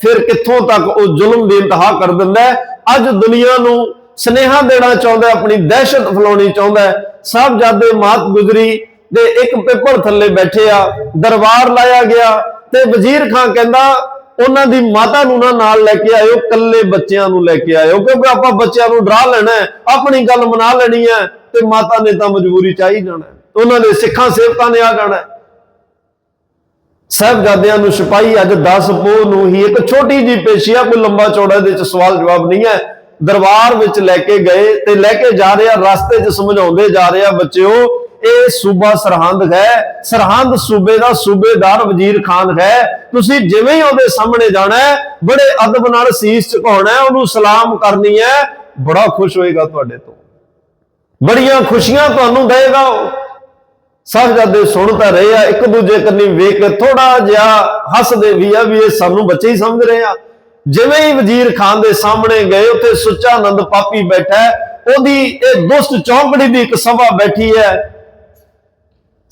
ਫਿਰ ਕਿੱਥੋਂ ਤੱਕ ਉਹ ਜ਼ੁਲਮ ਦੀ ਇੰਤਹਾ ਕਰ ਦਿੰਦਾ ਅੱਜ ਦੁਨੀਆ ਨੂੰ ਸਨੇਹਾ ਦੇਣਾ ਚਾਹੁੰਦਾ ਆਪਣੀ ਦਹਿਸ਼ਤ ਫਲਾਉਣੀ ਚਾਹੁੰਦਾ ਸਾਹਿਬਜ਼ਾਦੇ ਮਾਤ ਗੁਜਰੀ ਦੇ ਇੱਕ ਪੇਪਰ ਥੱਲੇ ਬੈਠੇ ਆ, ਦਰਬਾਰ ਲਾਇਆ ਗਿਆ ਤੇ ਵਜ਼ੀਰ ਖਾਨ ਕਹਿੰਦਾ ਉਹਨਾਂ ਦੀ ਮਾਤਾ ਨੂੰ ਨਾ ਨਾਲ ਲੈ ਕੇ ਆਇਓ ਕੱਲੇ ਬੱਚਿਆਂ ਨੂੰ ਲੈ ਕੇ ਆਇਓ, ਕਿਉਂਕਿ ਆਪਾਂ ਬੱਚਿਆਂ ਨੂੰ ਡਰਾ ਲੈਣਾ ਹੈ, ਆਪਣੀ ਗੱਲ ਮਨਾ ਲੈਣੀ ਹੈ ਤੇ ਮਾਤਾ ਨੇ ਤਾਂ ਮਜਬੂਰੀ ਚਾਹੀ ਜਾਣਾ ਉਹਨਾਂ ਦੇ ਸਿੱਖਾਂ, ਸੇਵਕਾਂ ਨੇ ਆ ਜਾਣਾ ਹੈ। ਸਾਹਿਬਜ਼ਾਦਿਆਂ ਨੂੰ ਸਿਪਾਹੀ ਅੱਜ 10 ਪੋਹ ਨੂੰ ਹੀ ਇੱਕ ਛੋਟੀ ਜੀ ਪੇਸ਼ੀ ਆ, ਕੋਈ ਲੰਬਾ ਚੌੜਾ ਦੇ ਵਿੱਚ ਸਵਾਲ ਜਵਾਬ ਨਹੀਂ ਹੈ ਦਰਬਾਰ ਵਿੱਚ ਲੈ ਕੇ ਗਏ ਤੇ ਲੈ ਕੇ ਜਾ ਰਿਹਾ ਰਸਤੇ 'ਚ ਸਮਝਾਉਂਦੇ ਜਾ ਰਿਹਾ ਬੱਚਿਓ ਇਹ ਸੂਬਾ ਸਰਹੰਦ ਹੈ। ਸਰਹੰਦ ਸੂਬੇ ਦਾ ਸੂਬੇਦਾਰ ਵਜ਼ੀਰ ਖਾਨ ਹੈ। ਤੁਸੀਂ ਜਿਵੇਂ ਹੀ ਉਹਦੇ ਸਾਹਮਣੇ ਜਾਣਾ ਬੜੇ ਅਦਬ ਨਾਲ ਸੀਸ ਝੁਕਾਉਣਾ ਉਹਨੂੰ ਸਲਾਮ ਕਰਨੀ ਹੈ। ਬੜਾ ਖੁਸ਼ ਹੋਏਗਾ ਤੁਹਾਡੇ ਤੋਂ। ਬੜੀਆਂ ਖੁਸ਼ੀਆਂ ਤੁਹਾਨੂੰ ਦੇਗਾ ਉਹ। ਸਾਹਿਬਜ਼ਾਦੇ ਸੁਣ ਤਾਂ ਰਹੇ ਆ, ਇੱਕ ਦੂਜੇ ਕੰਨੀ ਵੇਖ ਕੇ ਥੋੜਾ ਜਿਹਾ ਹੱਸਦੇ ਵੀ ਆ ਵੀ ਇਹ ਸਾਨੂੰ ਬੱਚੇ ਹੀ ਸਮਝ ਰਹੇ ਆ। ਜਿਵੇਂ ਹੀ ਵਜ਼ੀਰ ਖਾਨ ਦੇ ਸਾਹਮਣੇ ਗਏ, ਉੱਥੇ ਸੁੱਚਾ ਆਨੰਦ ਪਾਪੀ ਬੈਠਾ ਉਹਦੀ ਇਹ ਦੁਸ਼ਟ ਚੌਂਕੜੀ ਦੀ ਇੱਕ ਸਭਾ ਬੈਠੀ ਹੈ।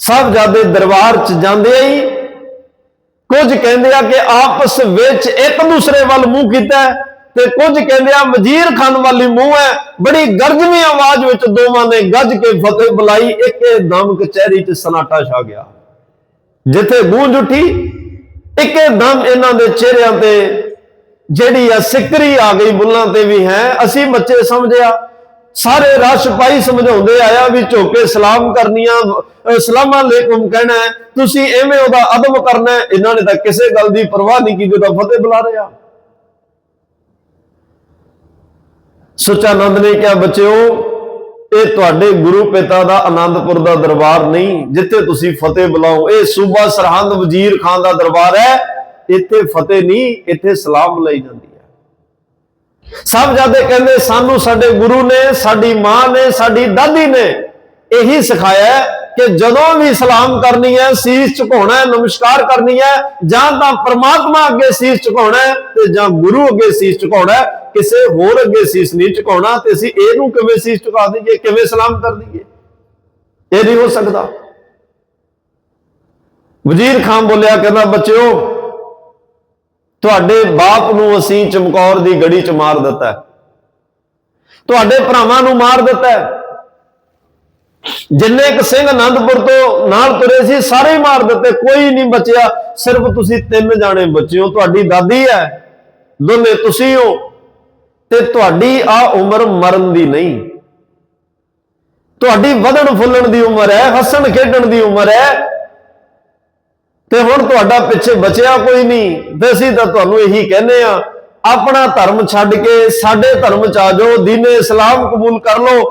ਸਾਹਿਬਜ਼ਾਦੇ ਦਰਬਾਰ ਚ ਜਾਂਦੇ ਹੀ ਕੁਝ ਕਹਿੰਦੇ ਆ ਕਿ ਆਪਸ ਵਿੱਚ ਇੱਕ ਦੂਸਰੇ ਵੱਲ ਮੂੰਹ ਕੀਤਾ ਤੇ ਕੁਝ ਕਹਿੰਦੇ ਆ ਵਜ਼ੀਰ ਖਾਨ ਵਾਲੀ ਮੂੰਹ ਹੈ। ਬੜੀ ਗਰਜਵੀਂ ਆਵਾਜ਼ ਵਿੱਚ ਦੋਵਾਂ ਨੇ ਗੱਜ ਕੇ ਫਤਿਹ ਬੁਲਾਈ। ਇੱਕੇ ਦਮ ਕਚਹਿਰੀ 'ਚ ਸਨਾਟਾ ਛਾ ਗਿਆ। ਜਿੱਥੇ ਗੂੰਜ ਉੱਠੀ, ਇੱਕੇ ਦਮ ਇਹਨਾਂ ਦੇ ਚਿਹਰਿਆਂ ਤੇ ਜਿਹੜੀ ਆ ਸਿਕਰੀ ਆ ਗਈ ਬੁੱਲਾਂ ਤੇ ਵੀ ਹੈ। ਅਸੀਂ ਬੱਚੇ ਸਮਝਿਆ ਸਾਰੇ ਰਸ਼ ਪਾਈ ਸਮਝਾਉਂਦੇ ਆਇਆ ਵੀ ਝੋਕੇ ਸਲਾਮ ਕਰਨੀਆਂ, ਅਹ, ਸਲਾਮਾਂ ਅਲੈਕੁਮ ਕਹਿਣਾ ਤੁਸੀਂ ਐਵੇਂ ਉਹਦਾ ਅਦਬ ਕਰਨਾ ਇਹਨਾਂ ਨੇ ਤਾਂ ਕਿਸੇ ਗੱਲ ਦੀ ਪਰਵਾਹ ਨਹੀਂ ਕੀਤੀ ਤਾਂ ਫਤਿਹ ਬੁਲਾ ਰਿਹਾ ਸੁਚਾਨੰਦ ਨੇ ਕਿਹਾ, ਬੱਚਿਓ, ਇਹ ਤੁਹਾਡੇ ਗੁਰੂ ਪਿਤਾ ਦਾ ਆਨੰਦਪੁਰ ਦਾ ਦਰਬਾਰ ਨਹੀਂ, ਜਿੱਥੇ ਤੁਸੀਂ ਫਤਿਹ ਬੁਲਾਓ। ਇਹ ਸੂਬਾ ਸਰਹੰਦ ਵਜ਼ੀਰ ਖਾਨ ਦਾ ਦਰਬਾਰ ਹੈ, ਇੱਥੇ ਫਤਿਹ ਨਹੀਂ, ਇੱਥੇ ਸਲਾਮ ਲਈ ਜਾਂਦੀ। ਹੈ ਕਹਿੰਦੇ, ਸਾਨੂੰ ਸਾਡੇ ਗੁਰੂ ਨੇ, ਸਾਡੀ ਮਾਂ ਨੇ, ਸਾਡੀ ਦਾਦੀ ਨੇ ਇਹੀ ਸਿਖਾਇਆ ਕਿ ਜਦੋਂ ਵੀ ਸਲਾਮ ਕਰਨੀ ਹੈ, ਸੀਸ ਝੁਕਾਉਣਾ ਹੈ, ਨਮਸਕਾਰ ਕਰਨੀ ਹੈ, ਜਾਂ ਤਾਂ ਪ੍ਰਮਾਤਮਾ ਅੱਗੇ ਸੀਸ ਝੁਕਾਉਣਾ ਹੈ ਤੇ ਜਾਂ ਗੁਰੂ ਅੱਗੇ ਸੀਸ ਝੁਕਾਉਣਾ ਹੈ, ਕਿਸੇ ਹੋਰ ਅੱਗੇ ਸੀਸ ਨਹੀਂ ਝੁਕਾਉਣਾ ਤੇ ਅਸੀਂ ਇਹਨੂੰ ਕਿਵੇਂ ਸੀਸ ਝੁਕਾ ਦਈਏ, ਕਿਵੇਂ ਸਲਾਮ ਕਰ ਦਈਏ? ਇਹ ਨਹੀਂ ਹੋ ਸਕਦਾ। ਵਜ਼ੀਰ ਖਾਨ ਬੋਲਿਆ, ਕਹਿੰਦਾ, ਬੱਚਿਓ ਤੁਹਾਡੇ ਬਾਪ ਨੂੰ ਅਸੀਂ ਚਮਕੌਰ ਦੀ ਗੜੀ ਚ ਮਾਰ ਦਿੱਤਾ ਤੁਹਾਡੇ ਭਰਾਵਾਂ ਨੂੰ ਮਾਰ ਦਿੱਤਾ ਜਿੰਨੇ ਕ ਸਿੰਘ ਆਨੰਦਪੁਰ ਤੋਂ ਨਾਲ ਤੁਰੇ ਸੀ, ਸਾਰੇ ਮਾਰ ਦਿੱਤੇ, ਕੋਈ ਨਹੀਂ ਬਚਿਆ। ਸਿਰਫ ਤੁਸੀਂ ਤਿੰਨ ਜਾਣੇ ਬਚੇ ਹੋ, ਤੁਹਾਡੀ ਦਾਦੀ ਹੈ, ਦੋਨੇ ਤੁਸੀਂ ਹੋ, ਤੇ ਤੁਹਾਡੀ ਆ ਉਮਰ ਮਰਨ ਦੀ ਨਹੀਂ। ਤੁਹਾਡੀ ਵਧਣ ਫੁੱਲਣ ਦੀ ਉਮਰ ਹੈ, ਹੱਸਣ ਖੇਡਣ ਦੀ ਉਮਰ ਹੈ। ਤੇ ਹੁਣ ਤੁਹਾਡਾ ਪਿੱਛੇ ਬਚਿਆ ਕੋਈ ਨਹੀਂ। ਤੇ ਅਸੀਂ ਤਾਂ ਤੁਹਾਨੂੰ ਇਹੀ ਕਹਿੰਦੇ ਆ ਆਪਣਾ ਧਰਮ ਛੱਡ ਕੇ ਸਾਡੇ ਧਰਮ ਚ ਆ ਜਾਓ, ਦੀਨੇ ਇਸਲਾਮ ਕਬੂਲ ਕਰ ਲਓ।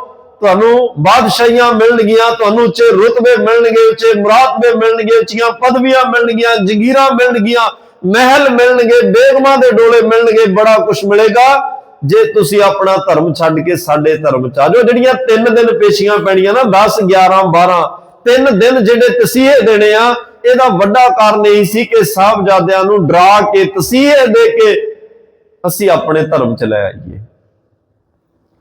ਤੁਹਾਨੂੰ ਬਾਦਸ਼ਾਹੀਆਂ ਮਿਲਣਗੀਆਂ, ਤੁਹਾਨੂੰ ਉੱਚੇ ਰੁਤਬੇ ਮਿਲਣਗੇ, ਉੱਚੇ ਮੁਰਾਤਬੇ ਮਿਲਣਗੇ, ਉੱਚੀਆਂ ਪਦਵੀਆਂ ਮਿਲਣਗੀਆਂ, ਜਗੀਰਾਂ ਮਿਲਣਗੀਆਂ, ਮਹਿਲ ਮਿਲਣਗੇ, ਬੇਗਮਾਂ ਦੇ ਡੋਲੇ ਮਿਲਣਗੇ, ਬੜਾ ਕੁਝ ਮਿਲੇਗਾ। ਜੇ ਤੁਸੀਂ ਆਪਣਾ ਧਰਮ ਛੱਡ ਕੇ ਸਾਡੇ ਧਰਮ ਚ ਆ ਜਾਓ, ਜਿਹੜੀਆਂ ਤਿੰਨ ਦਿਨ ਪੇਸ਼ੀਆਂ ਪੈਣੀਆਂ ਨਾ 10 11 12 ਤਿੰਨ ਦਿਨ ਜਿਹੜੇ ਤਸੀਹੇ ਦੇਣੇ ਆ ਇਹਦਾ ਵੱਡਾ ਕਾਰਨ ਇਹ ਸੀ ਕਿ ਸਾਹਿਬਜ਼ਾਦਿਆਂ ਨੂੰ ਡਰਾ ਕੇ, ਤਸੀਹੇ ਦੇ ਕੇ ਅਸੀਂ ਆਪਣੇ ਧਰਮ ਚ ਲੈ ਆਈਏ।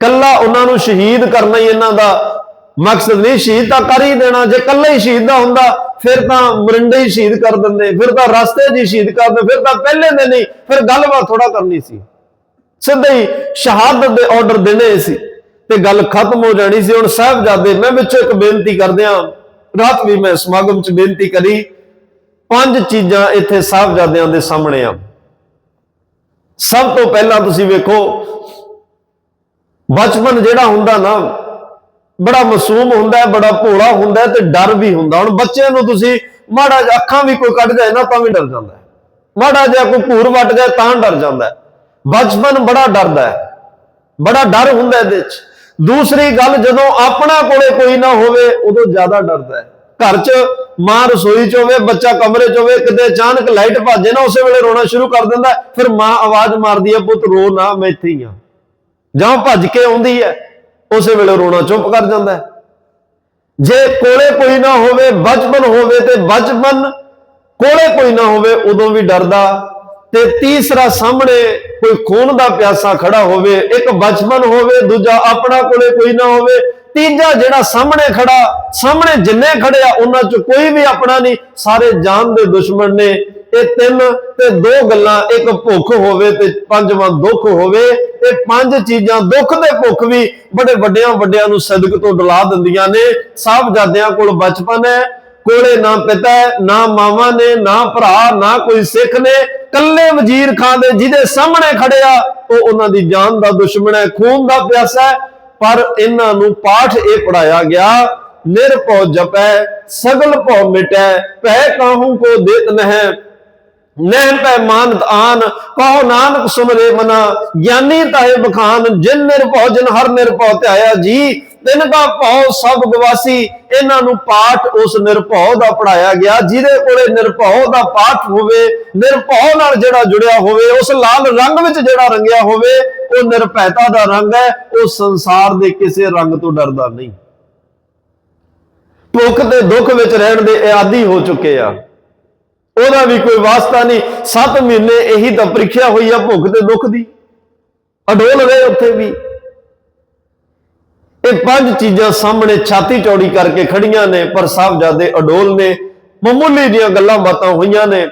ਕੱਲਾ ਉਹਨਾਂ ਨੂੰ ਸ਼ਹੀਦ ਕਰਨਾ ਹੀ ਇਹਨਾਂ ਦਾ ਮਕਸਦ ਨਹੀਂ, ਸ਼ਹੀਦ ਤਾਂ ਕਰ ਹੀ ਦੇਣਾ। ਜੇ ਕੱਲਾ ਹੀ ਸ਼ਹੀਦ ਦਾ ਹੁੰਦਾ, ਫਿਰ ਤਾਂ ਮਰਿੰਡੇ ਹੀ ਸ਼ਹੀਦ ਕਰ ਦਿੰਦੇ, ਫਿਰ ਤਾਂ ਰਸਤੇ 'ਚ ਹੀ ਸ਼ਹੀਦ ਕਰ ਦਿੰਦੇ, ਫਿਰ ਤਾਂ ਪਹਿਲੇ ਦਿਨ ਹੀ ਫਿਰ ਗੱਲਬਾਤ ਥੋੜਾ ਕਰਨੀ ਸੀ। ਸਿੱਧੇ ਹੀ ਸ਼ਹਾਦਤ ਦੇ ਆਰਡਰ ਦੇਣੇ ਸੀ ਤੇ ਗੱਲ ਖਤਮ ਹੋ ਜਾਣੀ ਸੀ। ਹੁਣ ਸਾਹਿਬਜ਼ਾਦੇ, ਮੈਂ ਵਿੱਚੋਂ ਇੱਕ ਬੇਨਤੀ ਕਰਦਿਆਂ ਰਾਤ ਵੀ ਮੈਂ ਸਮਾਗਮ 'ਚ ਬੇਨਤੀ ਕਰੀ, ਪੰਜ ਚੀਜ਼ਾਂ ਇੱਥੇ ਸਾਹਿਬਜ਼ਾਦਿਆਂ ਦੇ ਸਾਹਮਣੇ ਆ। ਸਭ ਤੋਂ ਪਹਿਲਾਂ ਤੁਸੀਂ ਵੇਖੋ, ਬਚਪਨ ਜਿਹੜਾ ਹੁੰਦਾ ਨਾ, ਬੜਾ ਮਾਸੂਮ ਹੁੰਦਾ, ਬੜਾ ਭੋਲਾ ਹੁੰਦਾ ਤੇ ਡਰ ਵੀ ਹੁੰਦਾ। ਹੁਣ ਬੱਚਿਆਂ ਨੂੰ ਤੁਸੀਂ ਮਾੜਾ ਜਿਹਾ ਅੱਖਾਂ ਵੀ ਕੋਈ ਕੱਢ ਜਾਏ ਨਾ, ਤਾਂ ਵੀ ਡਰ ਜਾਂਦਾ ਹੈ। ਮਾੜਾ ਜਿਹਾ ਕੋਈ ਭੂਰ ਵੱਟ ਜਾਏ, ਤਾਂ ਡਰ ਜਾਂਦਾ ਹੈ। ਬਚਪਨ ਬੜਾ ਡਰਦਾ ਹੈ। ਬੜਾ ਡਰ ਹੁੰਦਾ ਇਹਦੇ ਚ। ਦੂਸਰੀ ਗੱਲ, ਜਦੋਂ ਆਪਣਾ ਕੋਲੇ ਕੋਈ ਨਾ ਹੋਵੇ, ਉਦੋਂ ਜ਼ਿਆਦਾ ਡਰਦਾ ਹੈ। ਘਰ 'ਚ ਮਾਂ ਰਸੋਈ 'ਚ ਹੋਵੇ, ਬੱਚਾ ਕਮਰੇ 'ਚ ਹੋਵੇ, ਕਿਤੇ ਅਚਾਨਕ ਲਾਈਟ ਭੱਜੇ ਨਾ, ਉਸੇ ਵੇਲੇ ਰੋਣਾ ਸ਼ੁਰੂ ਕਰ ਦਿੰਦਾ ਫਿਰ ਮਾਂ ਆਵਾਜ਼ ਮਾਰਦੀ ਹੈ, ਪੁੱਤ, ਰੋ ਨਾ, ਮੈਂ ਇੱਥੇ ਹੀ ਆ ਜਾਂ ਭੱਜ ਕੇ ਆਉਂਦੀ ਹੈ, ਉਸੇ ਵੇਲੇ ਰੋਣਾ ਚੁੱਪ ਕਰ ਜਾਂਦਾ ਹੈ। ਜੇ ਕੋਲੇ ਕੋਈ ਨਾ ਹੋਵੇ, ਬਚਪਨ ਹੋਵੇ ਤੇ ਬਚਪਨ ਕੋਲੇ ਕੋਈ ਨਾ ਹੋਵੇ, ਉਦੋਂ ਵੀ ਡਰਦਾ ਤੇ ਤੀਸਰਾ ਸਾਹਮਣੇ ਕੋਈ ਖੂਨ ਦਾ ਪਿਆਸਾ ਖੜਾ ਹੋਵੇ, ਇੱਕ ਬਚਪਨ ਹੋਵੇ, ਦੂਜਾ ਆਪਣਾ ਕੋਲੇ ਕੋਈ ਨਾ ਹੋਵੇ, ਤੀਜਾ ਜਿਹੜਾ ਸਾਹਮਣੇ ਖੜਾ, ਸਾਹਮਣੇ ਜਿੰਨੇ ਖੜੇ ਆ, ਉਹਨਾਂ ਚ ਕੋਈ ਵੀ ਆਪਣਾ ਨਹੀਂ, ਸਾਰੇ ਜਾਨ ਦੇ ਦੁਸ਼ਮਣ ਨੇ। ਇਹ ਤਿੰਨ ਤੇ ਦੋ ਗੱਲਾਂ, ਇੱਕ ਭੁੱਖ ਹੋਵੇ ਤੇ ਪੰਜਵਾਂ ਦੁੱਖ ਹੋਵੇ, ਇਹ ਪੰਜ ਚੀਜ਼ਾਂ ਦੁੱਖ ਦੇ ਭੁੱਖ ਵੀ ਬੜੇ ਵੱਡਿਆਂ ਵੱਡਿਆਂ ਨੂੰ ਸਦਕ ਤੋਂ ਡੁਲਾ ਦਿੰਦੀਆਂ ਨੇ। ਸਾਹਿਬਜ਼ਾਦਿਆਂ ਕੋਲ ਬਚਪਨ ਹੈ ਕੋਲੇ ਨਾ ਪਿਤਾ ਨਾ ਮਾਵਾਂ ਨੇ, ਨਾ ਭਰਾ, ਨਾ ਕੋਈ ਸਿੱਖ ਨੇ ਕੱਲੇ ਵਜ਼ੀਰ ਖਾਨ ਦੇ ਜਿਹਦੇ ਸਾਹਮਣੇ ਖੜਿਆ ਉਹ ਉਹਨਾਂ ਦੀ ਜਾਨ ਦਾ ਦੁਸ਼ਮਣ ਹੈ, ਖੂਨ ਦਾ ਪਿਆਸਾ ਹੈ, ਪਰ ਇਹਨਾਂ ਨੂੰ ਪਾਠ ਇਹ ਪੜਾਇਆ ਗਿਆ, ਨਿਰਭਉ ਜਪੈ, ਸਗਲ ਭਉ ਮਿਟੈ, ਭੈ ਕਾਹੂ ਕੋ ਦੇਤ ਨਹਿ ਨਹਿ ਪੈ ਮਾਨਤ ਆਨ, ਕਹੋ ਨਾਨਕ ਸੁਮਰੇ ਮਨਾ, ਗਿਆਨੀ ਤਾਏ ਬਖਾਨ, ਜਿਨ ਨਿਰਭਉ, ਜਿਨ ਹਰ ਨਿਰਭਉ ਧਿਆਇਆ ਜੀ ਤਿੰਨ ਕਾ ਭਉ ਸਭ ਗਵਾਸੀ, ਇਹਨਾਂ ਨੂੰ ਪਾਠ ਉਸ ਨਿਰਭਉ ਦਾ ਪੜਾਇਆ ਗਿਆ, ਜਿਹਦੇ ਕੋਲੇ ਨਿਰਭਉ ਦਾ ਪਾਠ ਹੋਵੇ, ਨਿਰਭਉ ਨਾਲ ਜਿਹੜਾ ਜੁੜਿਆ ਹੋਵੇ, ਉਸ ਲਾਲ ਰੰਗ ਵਿੱਚ ਜਿਹੜਾ ਰੰਗਿਆ ਹੋਵੇ, ਉਹ ਨਿਰਭੈਤਾ ਦਾ ਰੰਗ ਹੈ, ਉਹ ਸੰਸਾਰ ਦੇ ਕਿਸੇ ਰੰਗ ਤੋਂ ਡਰਦਾ ਨਹੀਂ। ਭੁੱਖ ਤੇ ਦੁੱਖ ਵਿੱਚ ਰਹਿਣ ਦੇ ਆਦੀ ਹੋ ਚੁੱਕੇ ਆ। ਉਹਦਾ ਵੀ ਕੋਈ ਵਾਸਤਾ ਨਹੀਂ 7 ਮਹੀਨੇ ਇਹੀ ਤਾਂ ਪ੍ਰੀਖਿਆ ਹੋਈ ਆ ਭੁੱਖ ਤੇ ਦੁੱਖ ਦੀ। ਅਡੋਲ ਰਹੇ ਉੱਥੇ ਵੀ। ਇਹ ਪੰਜ ਚੀਜ਼ਾਂ ਸਾਹਮਣੇ ਛਾਤੀ ਚੌੜੀ ਕਰਕੇ ਖੜੀਆਂ ਨੇ, ਪਰ ਸਾਹਿਬਜ਼ਾਦੇ ਅਡੋਲ ਨੇ ਮਾਮੂਲੀ ਦੀਆਂ ਗੱਲਾਂ ਬਾਤਾਂ ਹੋਈਆਂ ਨੇ।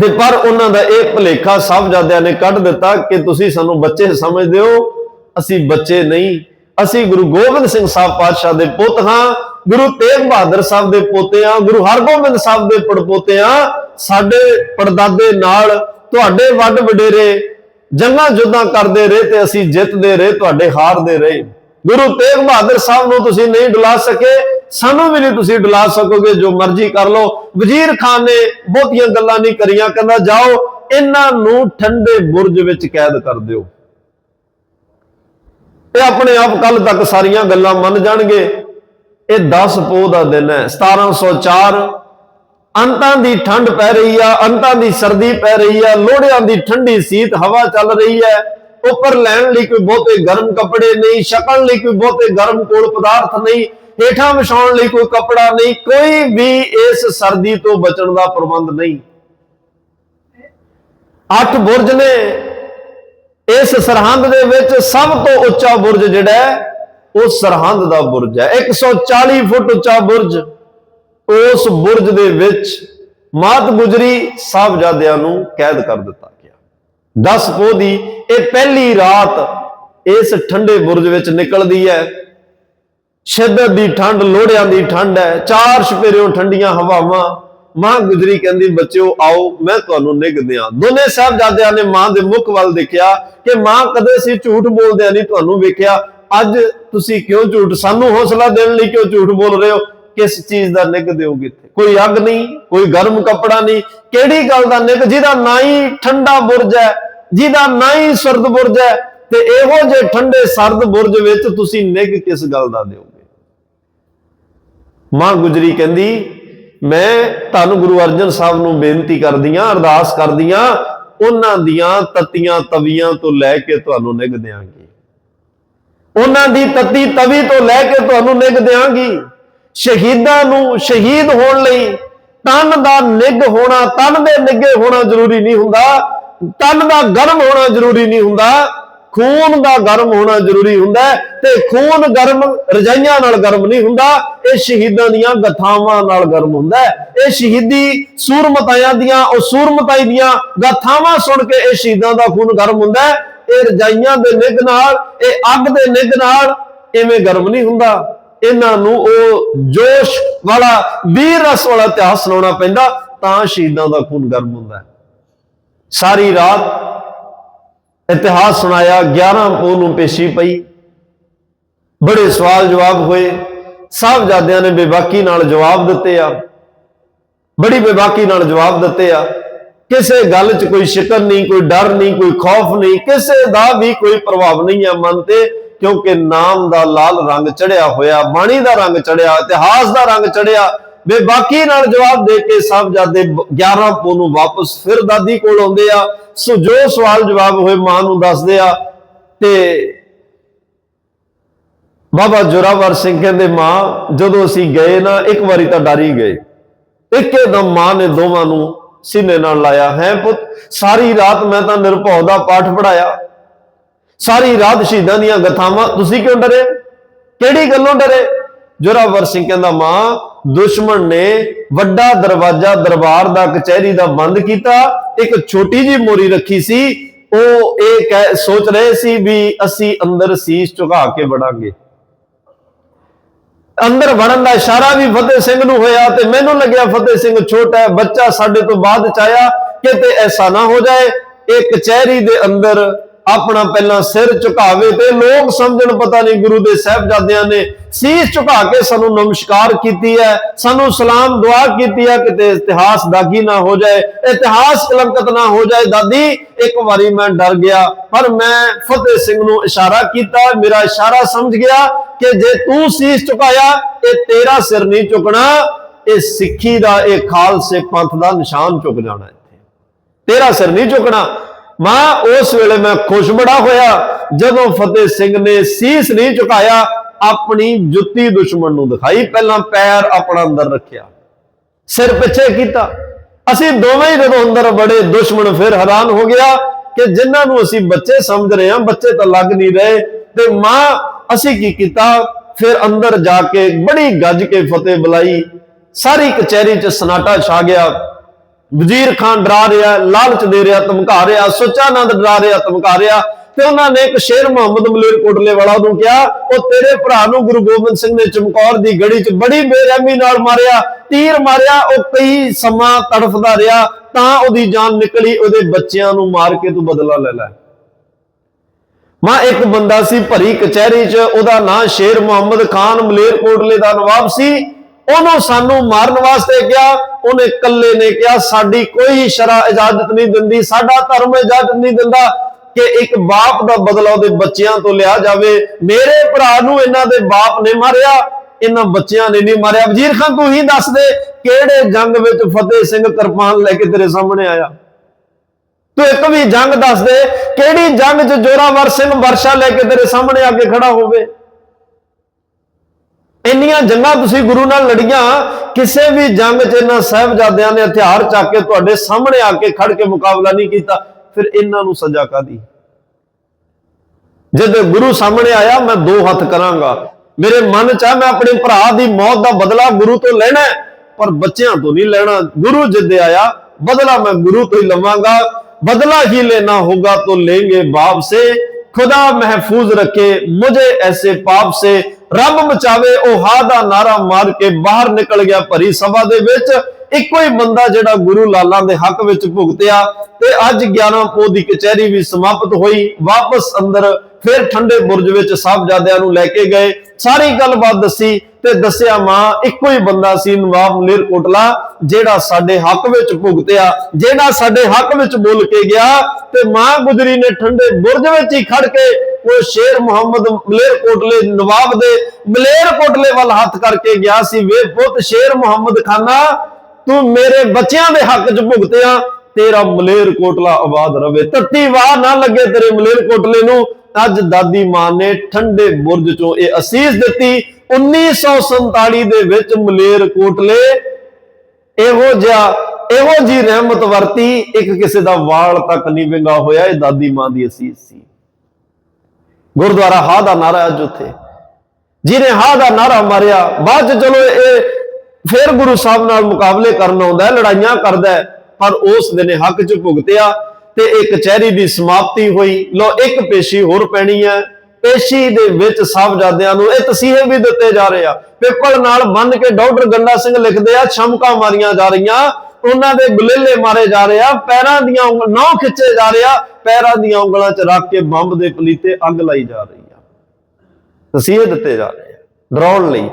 ਤੇ ਪਰ ਉਹਨਾਂ ਦਾ ਇਹ ਭਲੇਖਾ ਸਾਹਿਬਜ਼ਾਦਿਆਂ ਨੇ ਕੱਢ ਦਿੱਤਾ ਕਿ ਤੁਸੀਂ ਸਾਨੂੰ ਬੱਚੇ ਸਮਝਦੇ ਹੋ, ਅਸੀਂ ਬੱਚੇ ਨਹੀਂ। ਅਸੀਂ ਗੁਰੂ ਗੋਬਿੰਦ ਸਿੰਘ ਸਾਹਿਬ ਪਾਤਸ਼ਾਹ ਦੇ ਪੁੱਤ ਹਾਂ, ਗੁਰੂ ਤੇਗ ਬਹਾਦਰ ਸਾਹਿਬ ਦੇ ਪੋਤੇ ਹਾਂ, ਗੁਰੂ ਹਰਗੋਬਿੰਦ ਸਾਹਿਬ ਦੇ ਪੜਪੋਤੇ ਹਾਂ। ਸਾਡੇ ਪੜਦਾਦੇ ਨਾਲ ਤੁਹਾਡੇ ਵੱਡ ਵਡੇਰੇ ਜੰਗਾਂ ਜੁੱਦਾਂ ਕਰਦੇ ਰਹੇ ਤੇ ਅਸੀਂ ਜਿੱਤਦੇ ਰਹੇ, ਤੁਹਾਡੇ ਹਾਰਦੇ ਰਹੇ। ਗੁਰੂ ਤੇਗ ਬਹਾਦਰ ਸਾਹਿਬ ਨੂੰ ਤੁਸੀਂ ਨਹੀਂ ਡੁਲਾ ਸਕੇ, ਸਾਨੂੰ ਵੀ ਨਹੀਂ ਤੁਸੀਂ ਡੁਲਾ ਸਕੋਗੇ, ਜੋ ਮਰਜ਼ੀ ਕਰ ਲਓ। ਵਜ਼ੀਰ ਖਾਨ ਨੇ ਬਹੁਤੀਆਂ ਗੱਲਾਂ ਨਹੀਂ ਕਰੀਆਂ, ਕਹਿੰਦਾ ਜਾਓ, ਇਹਨਾਂ ਨੂੰ ਠੰਡੇ ਬੁਰਜ ਵਿੱਚ ਕੈਦ ਕਰ ਦਿਓ। ਇਹ ਆਪਣੇ ਆਪ ਕੱਲ ਤੱਕ ਸਾਰੀਆਂ ਗੱਲਾਂ ਮੰਨ ਜਾਣਗੇ। ਇਹ 10 ਪੋਹ ਦਾ ਦਿਨ ਹੈ 1704 ਅੰਤਾਂ ਦੀ ਠੰਡ ਪੈ ਰਹੀ ਆ, ਅੰਤਾਂ ਦੀ ਸਰਦੀ ਪੈ ਰਹੀ ਆ, ਲੋਹੜਿਆਂ ਦੀ ਠੰਡੀ ਸੀਤ ਹਵਾ ਚੱਲ ਰਹੀ ਹੈ। ਉੱਪਰ ਲੈਣ ਲਈ ਕੋਈ ਬਹੁਤੇ ਗਰਮ ਕੱਪੜੇ ਨਹੀਂ, ਛਕਣ ਲਈ ਕੋਈ ਬਹੁਤੇ ਗਰਮ ਕੋਲ ਪਦਾਰਥ ਨਹੀਂ, ਹੇਠਾਂ ਵਿਛਾਉਣ ਲਈ ਕੋਈ ਕੱਪੜਾ ਨਹੀਂ, ਕੋਈ ਵੀ ਇਸ ਸਰਦੀ ਤੋਂ ਬਚਣ ਦਾ ਪ੍ਰਬੰਧ ਨਹੀਂ। ਅੱਠ ਬੁਰਜ ਨੇ ਇਸ ਸਰਹੰਦ ਦੇ ਵਿੱਚ ਸਭ ਤੋਂ ਉੱਚਾ ਬੁਰਜ ਜਿਹੜਾ ਹੈ, ਉਹ ਸਰਹੰਦ ਦਾ ਬੁਰਜ ਹੈ। 140 ਫੁੱਟ ਉੱਚਾ ਬੁਰਜ। ਉਸ ਬੁਰਜ ਦੇ ਵਿੱਚ ਮਾਤ ਗੁਜਰੀ ਸਾਹਿਬਜ਼ਾਦਿਆਂ ਨੂੰ ਕੈਦ ਕਰ ਦਿੱਤਾ ਗਿਆ। 10 ਪੋ ਦੀ, ਇਹ ਪਹਿਲੀ ਰਾਤ ਇਸ ਠੰਡੇ ਬੁਰਜ ਵਿੱਚ ਨਿਕਲਦੀ ਹੈ। ਸ਼ਿੱਦਤ ਦੀ ਠੰਡ ਲੋੜਿਆਂ ਦੀ ਠੰਡ ਹੈ। ਚਾਰ ਛਪੇਰਿਓਂ ਠੰਡੀਆਂ ਹਵਾਵਾਂ। ਮਾਂ ਗੁਜਰੀ ਕਹਿੰਦੀ, ਬੱਚਿਓ, ਆਓ, ਮੈਂ ਤੁਹਾਨੂੰ ਨਿੱਘ ਦਿਆਂ। ਦੋਨੇ ਸਾਹਿਬਜ਼ਾਦਿਆਂ ਨੇ ਮਾਂ ਦੇ ਮੁਖ ਵੱਲ ਦੇਖਿਆ ਕਿ ਮਾਂ ਕਦੇ ਸੀ ਝੂਠ ਬੋਲਦਿਆਂ ਨਹੀਂ ਤੁਹਾਨੂੰ ਵੇਖਿਆ। ਅੱਜ ਤੁਸੀਂ ਕਿਉਂ ਝੂਠ? ਸਾਨੂੰ ਹੌਸਲਾ ਦੇਣ ਲਈ ਕਿਉਂ ਝੂਠ ਬੋਲ ਰਹੇ ਹੋ? ਕਿਸ ਚੀਜ਼ ਦਾ ਨਿੱਘ ਦਿਓਗੇ ਇੱਥੇ? ਕੋਈ ਅੱਗ ਨਹੀਂ, ਕੋਈ ਗਰਮ ਕੱਪੜਾ ਨਹੀਂ। ਕਿਹੜੀ ਗੱਲ ਦਾ ਨਿੱਘ? ਜਿਹਦਾ ਨਾ ਹੀ ਠੰਡਾ ਬੁਰਜ ਹੈ, ਜਿਹਦਾ ਨਾ ਹੀ ਸਰਦ ਬੁਰਜ ਹੈ, ਤੇ ਇਹੋ ਜੇ ਠੰਡੇ ਸਰਦ ਬੁਰਜ ਵਿੱਚ ਤੁਸੀਂ ਨਿੱਘ ਕਿਸ ਗੱਲ ਦਾ ਦਿਓਗੇ? ਮਾਂ ਗੁਜਰੀ ਕਹਿੰਦੀ, ਮੈਂ ਤੁਹਾਨੂੰ ਗੁਰੂ ਅਰਜਨ ਸਾਹਿਬ ਨੂੰ ਬੇਨਤੀ ਕਰਦੀ ਕਰਦੀਆਂ, ਅਰਦਾਸ ਕਰਦੀ ਕਰਦੀਆਂ, ਉਹਨਾਂ ਦੀਆਂ ਤਤੀਆਂ ਤਵੀਆਂ ਤੋਂ ਲੈ ਕੇ ਤੁਹਾਨੂੰ ਨਿੱਘ ਦਿਆਂਗੀ। ਉਹਨਾਂ ਦੀ ਤਤੀ ਤਵੀ ਤੋਂ ਲੈ ਕੇ ਤੁਹਾਨੂੰ ਨਿੱਘ ਦਿਆਂਗੀ। ਸ਼ਹੀਦਾਂ ਨੂੰ ਸ਼ਹੀਦ ਹੋਣ ਲਈ ਤਨ ਦਾ ਨਿੱਘ ਹੋਣਾ, ਤਨ ਦੇ ਨਿੱਘੇ ਹੋਣਾ ਜ਼ਰੂਰੀ ਨਹੀਂ ਹੁੰਦਾ। ਤਨ ਦਾ ਗਰਮ ਹੋਣਾ ਜ਼ਰੂਰੀ ਨਹੀਂ ਹੁੰਦਾ। ਖੂਨ ਦਾ ਗਰਮ ਹੋਣਾ ਜ਼ਰੂਰੀ ਹੁੰਦਾ ਤੇ ਖੂਨ ਗਰਮ ਰਜਾਈਆਂ ਨਾਲ ਗਰਮ ਨਹੀਂ ਹੁੰਦਾ। ਇਹ ਸ਼ਹੀਦਾਂ ਦੀਆਂ ਗਥਾਵਾਂ ਨਾਲ ਗਰਮ ਹੁੰਦਾ ਇਹ ਸ਼ਹੀਦੀ ਸੂਰਮਤਾਇਆਂ ਦੀਆਂ, ਉਹ ਸੂਰਮਤਾਈ ਦੀਆਂ ਗਥਾਵਾਂ ਸੁਣ ਕੇ ਇਹ ਸ਼ਹੀਦਾਂ ਦਾ ਖੂਨ ਗਰਮ ਹੁੰਦਾ ਇਹ ਰਜਾਈਆਂ ਦੇ ਨਿੱਘ ਨਾਲ, ਇਹ ਅੱਗ ਦੇ ਨਿੱਘ ਨਾਲ ਐਵੇਂ ਗਰਮ ਨਹੀਂ ਹੁੰਦਾ। ਇਹਨਾਂ ਨੂੰ ਉਹ ਜੋਸ਼ ਵਾਲਾ, ਵੀਰ ਰਸ ਵਾਲਾ ਇਤਿਹਾਸ ਸੁਣਾਉਣਾ ਪੈਂਦਾ, ਤਾਂ ਸ਼ਹੀਦਾਂ ਦਾ ਖੂਨ ਗਰਮ ਹੁੰਦਾ ਸਾਰੀ ਰਾਤ ਇਤਿਹਾਸ ਸੁਣਾਇਆ 11 ਪੋਹ ਨੂੰ ਪੇਸ਼ੀ ਪਈ। ਬੜੇ ਸਵਾਲ ਜਵਾਬ ਹੋਏ। ਸਾਹਿਬਜ਼ਾਦਿਆਂ ਨੇ ਬੇਬਾਕੀ ਨਾਲ ਜਵਾਬ ਦਿੱਤੇ ਆ। ਬੜੀ ਬੇਬਾਕੀ ਨਾਲ ਜਵਾਬ ਦਿੱਤੇ ਆ। ਕਿਸੇ ਗੱਲ 'ਚ ਕੋਈ ਸ਼ਿਕਰ ਨਹੀਂ, ਕੋਈ ਡਰ ਨਹੀਂ, ਕੋਈ ਖੌਫ ਨਹੀਂ, ਕਿਸੇ ਦਾ ਵੀ ਕੋਈ ਪ੍ਰਭਾਵ ਨਹੀਂ ਹੈ ਮਨ ਤੇ। ਕਿਉਂਕਿ ਨਾਮ ਦਾ ਲਾਲ ਰੰਗ ਚੜਿਆ ਹੋਇਆ, ਬਾਣੀ ਦਾ ਰੰਗ ਚੜਿਆ, ਇਤਿਹਾਸ ਦਾ ਰੰਗ ਚੜਿਆ ਬੇਬਾਕੀ ਨਾਲ ਜਵਾਬ ਦੇ ਕੇ ਸਾਹਿਬਜ਼ਾਦੇ 11 ਪੋ ਨੂੰ ਵਾਪਸ ਫਿਰ ਦਾਦੀ ਕੋਲ ਆਉਂਦੇ ਆ। ਸੋ ਜੋ ਸਵਾਲ ਜਵਾਬ ਹੋਏ ਮਾਂ ਨੂੰ ਦੱਸਦੇ ਆ ਤੇ ਬਾਬਾ ਜੋਰਾਵਰ ਸਿੰਘ ਕਹਿੰਦੇ, ਮਾਂ, ਜਦੋਂ ਅਸੀਂ ਗਏ ਨਾ, ਇੱਕ ਵਾਰੀ ਤਾਂ ਡਰ ਹੀ ਗਏ। ਇੱਕਦਮ ਮਾਂ ਨੇ ਦੋਵਾਂ ਨੂੰ ਸੀਨੇ ਨਾਲ ਲਾਇਆ, ਹੈ ਪੁੱਤ, ਸਾਰੀ ਰਾਤ ਮੈਂ ਤਾਂ ਨਿਰਭਉ ਦਾ ਪਾਠ ਪੜਾਇਆ ਸਾਰੀ ਰਾਤ ਸ਼ਹੀਦਾਂ ਦੀਆਂ ਗਥਾਵਾਂ, ਤੁਸੀਂ ਕਿਉਂ ਡਰੇ? ਕਿਹੜੀ ਗੱਲੋਂ ਡਰੇ? ਜੋਰਾਵਰ ਸਿੰਘ ਕਹਿੰਦਾ, ਮਾਂ, ਦੁਸ਼ਮਣ ਨੇ ਵੱਡਾ ਦਰਵਾਜ਼ਾ ਦਰਬਾਰ ਦਾ ਕਚਹਿਰੀ ਦਾ ਬੰਦ ਕੀਤਾ, ਇੱਕ ਛੋਟੀ ਜੀ ਮੋਰੀ ਰੱਖੀ ਸੀ, ਉਹ ਇਹ ਕਹਿ, ਸੋਚ ਰਹੇ ਸੀ ਵੀ ਅਸੀਂ ਅੰਦਰ ਸੀਸ ਝੁਕਾ ਕੇ ਵੜਾਂਗੇ। ਅੰਦਰ ਵੜਨ ਦਾ ਇਸ਼ਾਰਾ ਵੀ ਫਤਿਹ ਸਿੰਘ ਨੂੰ ਹੋਇਆ ਤੇ ਮੈਨੂੰ ਲੱਗਿਆ ਫਤਿਹ ਸਿੰਘ ਛੋਟਾ ਬੱਚਾ ਸਾਡੇ ਤੋਂ ਬਾਅਦ ਚ ਆਇਆ, ਕਿਤੇ ਐਸਾ ਨਾ ਹੋ ਜਾਏ, ਇਹ ਕਚਹਿਰੀ ਦੇ ਅੰਦਰ ਆਪਣਾ ਪਹਿਲਾਂ ਸਿਰ ਝੁਕਾਵੇ ਤੇ ਲੋਕ ਸਮਝਣ, ਪਤਾ ਨਹੀਂ ਗੁਰੂ ਦੇ ਸਾਹਿਬਜ਼ਾਦਿਆਂ ਨੇ ਸੀਸ ਝੁਕਾ ਕੇ ਸਾਨੂੰ ਨਮਸਕਾਰ ਕੀਤੀ ਹੈ, ਸਾਨੂੰ ਸਲਾਮ ਦੁਆ ਕੀਤੀ ਹੈ ਕਿਤੇ ਇਤਿਹਾਸ ਦਾਗੀ ਨਾ ਹੋ ਜਾਏ, ਇਤਿਹਾਸ ਕਲੰਕਤ ਨਾ ਹੋ ਜਾਏ। ਦਾਦੀ, ਇੱਕ ਵਾਰੀ ਮੈਂ ਡਰ ਗਿਆ, ਪਰ ਮੈਂ ਫਤਿਹ ਸਿੰਘ ਨੂੰ ਇਸ਼ਾਰਾ ਕੀਤਾ, ਮੇਰਾ ਇਸ਼ਾਰਾ ਸਮਝ ਗਿਆ ਕਿ ਜੇ ਤੂੰ ਸੀਸ ਝੁਕਾਇਆ ਇਹ ਤੇਰਾ ਸਿਰ ਨਹੀਂ ਝੁਕਣਾ, ਇਹ ਸਿੱਖੀ ਦਾ, ਇਹ ਖਾਲਸੇ ਪੰਥ ਦਾ ਨਿਸ਼ਾਨ ਝੁਕ ਜਾਣਾ ਇੱਥੇ। ਤੇਰਾ ਸਿਰ ਨਹੀਂ ਝੁਕਣਾ ਮਾਂ ਉਸ ਵੇਲੇ ਮੈਂ ਖੁਸ਼ ਬੜਾ ਹੋਇਆ। ਜਦੋਂ ਫਤਿਹ ਸਿੰਘ ਨੇ ਸੀਸ ਨਹੀਂ ਝੁਕਾਇਆ, ਆਪਣੀ ਜੁੱਤੀ ਦੁਸ਼ਮਣ ਨੂੰ ਦਿਖਾਈ। ਪਹਿਲਾਂ ਪੈਰ ਆਪਣਾ ਅੰਦਰ ਰੱਖਿਆ। ਸਿਰ ਪਿੱਛੇ ਕੀਤਾ। ਅਸੀਂ ਦੋਵੇਂ ਹੀ ਜਦੋਂ ਅੰਦਰ ਬੜੇ ਦੁਸ਼ਮਣ ਫਿਰ ਹੈਰਾਨ ਹੋ ਗਿਆ ਕਿ ਜਿਨ੍ਹਾਂ ਨੂੰ ਅਸੀਂ ਬੱਚੇ ਸਮਝ ਰਹੇ ਹਾਂ, ਬੱਚੇ ਤਾਂ ਲੱਗ ਨਹੀਂ ਰਹੇ। ਤੇ ਮਾਂ, ਅਸੀਂ ਕੀ ਕੀਤਾ? ਫਿਰ ਅੰਦਰ ਜਾ ਕੇ ਬੜੀ ਗੱਜ ਕੇ ਫਤਿਹ ਬੁਲਾਈ। ਸਾਰੀ ਕਚਹਿਰੀ 'ਚ ਸਨਾਟਾ ਛਾ ਗਿਆ। ਵਜ਼ੀਰ ਖਾਨ ਡਰਾ ਰਿਹਾ, ਲਾਲਚ ਦੇ ਰਿਹਾ, ਧਮਕਾ ਰਿਹਾ ਸੁਚਾਨੰਦ ਡਰਾ ਰਿਹਾ, ਧਮਕਾ ਰਿਹਾ। ਤੇ ਉਹਨਾਂ ਨੇ ਇੱਕ ਸ਼ੇਰ ਮੁਹੰਮਦ ਮਲੇਰ ਕੋਟਲੇ ਵਾਲਾ ਨੂੰ ਕਿਹਾ, ਉਹ ਤੇਰੇ ਭਰਾ ਨੂੰ ਗੁਰੂ ਗੋਬਿੰਦ ਸਿੰਘ ਨੇ ਚਮਕੌਰ ਦੀ ਗੜੀ 'ਚ ਬੜੀ ਬੇਰਹਿਮੀ ਨਾਲ ਮਾਰਿਆ, ਤੀਰ ਮਾਰਿਆ, ਉਹ ਕਈ ਸਮਾਂ ਤੜਫਦਾ ਰਿਹਾ, ਤਾਂ ਉਹਦੀ ਜਾਨ ਨਿਕਲੀ, ਉਹਦੇ ਬੱਚਿਆਂ ਨੂੰ ਮਾਰ ਕੇ ਤੂੰ ਬਦਲਾ ਲੈ ਲੈ। ਮਾਂ, ਇੱਕ ਬੰਦਾ ਸੀ ਭਰੀ ਕਚਹਿਰੀ 'ਚ, ਉਹਦਾ ਨਾਂ ਸ਼ੇਰ ਮੁਹੰਮਦ ਖਾਨ ਮਲੇਰ ਕੋਟਲੇ ਦਾ ਨਵਾਬ ਸੀ। ਉਹਨੂੰ ਸਾਨੂੰ ਮਾਰਨ ਵਾਸਤੇ ਕਿਹਾ, ਉਹਨੇ ਇਕੱਲੇ ਨੇ ਕਿਹਾ, ਸਾਡੀ ਕੋਈ ਸ਼ਰਾ ਇਜਾਜ਼ਤ ਨਹੀਂ ਦਿੰਦੀ, ਸਾਡਾ ਧਰਮ ਇਜਾਜ਼ਤ ਨਹੀਂ ਦਿੰਦਾ ਕਿ ਇੱਕ ਬਾਪ ਦਾ ਬਦਲਾ ਉਹਦੇ ਬੱਚਿਆਂ ਤੋਂ ਲਿਆ ਜਾਵੇ। ਮੇਰੇ ਭਰਾ ਨੂੰ ਇਹਨਾਂ ਦੇ ਬਾਪ ਨੇ ਮਾਰਿਆ, ਇਹਨਾਂ ਬੱਚਿਆਂ ਨੇ ਨਹੀਂ ਮਾਰਿਆ। ਵਜ਼ੀਰ ਖਾਨ, ਤੂੰ ਹੀ ਦੱਸ ਦੇ, ਕਿਹੜੇ ਜੰਗ ਵਿੱਚ ਫਤਿਹ ਸਿੰਘ ਕਿਰਪਾਨ ਲੈ ਕੇ ਤੇਰੇ ਸਾਹਮਣੇ ਆਇਆ? ਤੂੰ ਇੱਕ ਵੀ ਜੰਗ ਦੱਸ ਦੇ, ਕਿਹੜੀ ਜੰਗ 'ਚ ਜੋਰਾਵਰ ਸਿੰਘ ਵਰਸ਼ਾ ਲੈ ਕੇ ਤੇਰੇ ਸਾਹਮਣੇ ਆ ਕੇ ਖੜਾ ਹੋਵੇ? ਇੰਨੀਆਂ ਜੰਗਾਂ ਤੁਸੀਂ ਗੁਰੂ ਨਾਲ ਲੜੀਆਂ, ਕਿਸੇ ਵੀ ਜੰਗ 'ਚ ਇਹਨਾਂ ਸਹਿਬਜ਼ਾਦਿਆਂ ਨੇ ਹਥਿਆਰ ਚੱਕ ਕੇ ਤੁਹਾਡੇ ਸਾਹਮਣੇ ਆ ਕੇ ਖੜ ਕੇ ਮੁਕਾਬਲਾ ਨਹੀਂ ਕੀਤਾ, ਫਿਰ ਇਹਨਾਂ ਨੂੰ ਸਜ਼ਾ ਕਾਦੀ ਜਦ ਗੁਰੂ ਸਾਹਮਣੇ ਆਇਆ, ਮੈਂ ਦੋ ਹੱਥ ਕਰਾਂਗਾ। ਮੇਰੇ ਮਨ 'ਚ ਆ, ਮੈਂ ਆਪਣੇ ਭਰਾ ਦੀ ਮੌਤ ਦਾ ਬਦਲਾ ਗੁਰੂ ਤੋਂ ਲੈਣਾ ਪਰ ਬੱਚਿਆਂ ਤੋਂ ਨਹੀਂ ਲੈਣਾ। ਗੁਰੂ ਜਿੱਦੇ ਆਇਆ, ਬਦਲਾ ਮੈਂ ਗੁਰੂ ਤੋਂ ਹੀ ਲਵਾਂਗਾ, ਬਦਲਾ ਹੀ ਲੈਣਾ ਹੋਗਾ ਤਾਂ ਲੇਂਗੇ ਬਾਪ ਸੇ खुदा महफूज रखे मुझे ऐसे पाप से ਰੱਬ ਬਚਾਵੇ ਉਹ ਹਾ ਦਾ ਨਾਰਾ ਮਾਰ ਕੇ ਬਾਹਰ ਨਿਕਲ ਗਿਆ ਭਰੀ ਸਭਾ ਦੇ ਵਿੱਚ ਇੱਕੋ ਹੀ ਬੰਦਾ ਜਿਹੜਾ ਗੁਰੂ ਲਾਲਾਂ ਦੇ ਹੱਕ ਵਿੱਚ ਭੁਗਤਿਆ ਤੇ ਅੱਜ 11 ਪੋ ਦੀ ਕਚਹਿਰੀ ਵੀ ਸਮਾਪਤ ਹੋਈ ਵਾਪਸ ਅੰਦਰ ਫਿਰ ਠੰਡੇ ਬੁਰਜ ਵਿੱਚ ਸਾਹਿਬਜ਼ਾਦਿਆਂ ਨੂੰ ਲੈ ਕੇ ਗਏ। ਸਾਰੀ ਗੱਲਬਾਤ ਦੱਸੀ ਤੇ ਦੱਸਿਆ, ਮਾਂ, ਇੱਕੋ ਹੀ ਬੰਦਾ ਸੀ ਨਵਾਬ ਮਲੇਰ ਕੋਟਲਾ, ਜਿਹੜਾ ਸਾਡੇ ਹੱਕ ਵਿੱਚ ਭੁਗਤਿਆ, ਜਿਹੜਾ ਸਾਡੇ ਹੱਕ ਵਿੱਚ ਬੋਲ ਕੇ ਗਿਆ ਤੇ ਮਾਂ ਗੁਜਰੀ ਨੇ ਠੰਡੇ ਬੁਰਜ ਵਿੱਚ ਹੀ ਖੜ ਕੇ ਉਹ ਸ਼ੇਰ ਮੁਹੰਮਦ ਮਲੇਰ ਕੋਟਲੇ ਨਵਾਬ ਦੇ ਮਲੇਰ ਕੋਟਲੇ ਵੱਲ ਹੱਥ ਕਰਕੇ ਗਿਆ ਸੀ। ਵੇ ਪੁੱਤ ਸ਼ੇਰ ਮੁਹੰਮਦ ਖਾਨਾ, ਤੂੰ ਮੇਰੇ ਬੱਚਿਆਂ ਦੇ ਹੱਕ 'ਚ ਭੁਗਤਿਆ, ਤੇਰਾ ਮਲੇਰ ਕੋਟਲਾ ਆਬਾਦ ਰਵੇ। ਤੱਤੀ ਵਾਹ ਨਾ ਲੱਗੇ ਤੇਰੇ ਮਲੇਰ ਕੋਟਲੇ ਨੂੰ ਅੱਜ ਦਾਦੀ ਮਾਂ ਨੇ ਠੰਡੇ ਬੁਰਜ ਚੋਂ ਇਹ ਅਸੀਸ ਦਿੱਤੀ। 1947 ਦੇ ਵਿੱਚ ਮਲੇਰ ਕੋਟਲੇ ਇਹੋ ਜਿਹਾ, ਇਹੋ ਜੀ ਰਹਿਮਤ ਵਰਤੀ, ਇੱਕ ਕਿਸੇ ਦਾ ਵਾਲ ਤੱਕ ਨਹੀਂ ਵਿੰਗਾ ਹੋਇਆ, ਇਹ ਦਾਦੀ ਮਾਂ ਦੀ ਅਸੀਸ ਸੀ। ਗੁਰਦੁਆਰਾ ਹਾ ਦਾ ਨਾਰਾ ਅੱਜ ਉੱਥੇ। ਜਿਹਨੇ ਹਾ ਦਾ ਨਾਰਾ ਮਾਰਿਆ, ਬਾਅਦ ਚ ਚਲੋ ਇਹ ਫਿਰ ਗੁਰੂ ਸਾਹਿਬ ਨਾਲ ਮੁਕਾਬਲੇ ਕਰਨ ਆਉਂਦਾ, ਲੜਾਈਆਂ ਕਰਦਾ, ਪਰ ਉਸ ਦਿਨ ਹੱਕ ਚ ਭੁਗਤਿਆ। ਤੇ ਇਹ ਕਚਹਿਰੀ ਦੀ ਸਮਾਪਤੀ ਹੋਈ। ਲੋ ਇੱਕ ਪੇਸ਼ੀ ਹੋਰ ਪੈਣੀ ਹੈ। ਪੇਸ਼ੀ ਦੇ ਵਿੱਚ ਸਾਹਿਬਜ਼ਾਦਿਆਂ ਨੂੰ ਇਹ ਤਸੀਹੇ ਵੀ ਦਿੱਤੇ ਜਾ ਰਹੇ ਆ। ਪੇਪਰ ਨਾਲ ਬੰਨ ਕੇ ਡਾਕਟਰ ਗੰਡਾ ਸਿੰਘ ਲਿਖਦੇ ਆ, ਛਮਕਾ ਮਾਰੀਆਂ ਜਾ ਰਹੀਆਂ। ਉਹਨਾਂ ਦੇ ਗੁਲੇਲੇ ਮਾਰੇ ਜਾ ਰਹੇ ਆ। ਪੈਰਾਂ ਦੀਆਂ ਉਂਗਲ ਨੌ ਖਿੱਚੇ ਜਾ ਰਹੇ ਆ। ਪੈਰਾਂ ਦੀਆਂ ਉਂਗਲਾਂ 'ਚ ਰੱਖ ਕੇ ਬੰਬ ਦੇ ਪਲੀਤੇ ਅੱਗ ਲਾਈ ਜਾ ਰਹੀ ਆ। ਤਸੀਹੇ ਦਿੱਤੇ ਜਾ ਰਹੇ ਆ। ਡਰਾਉਣ ਲਈ।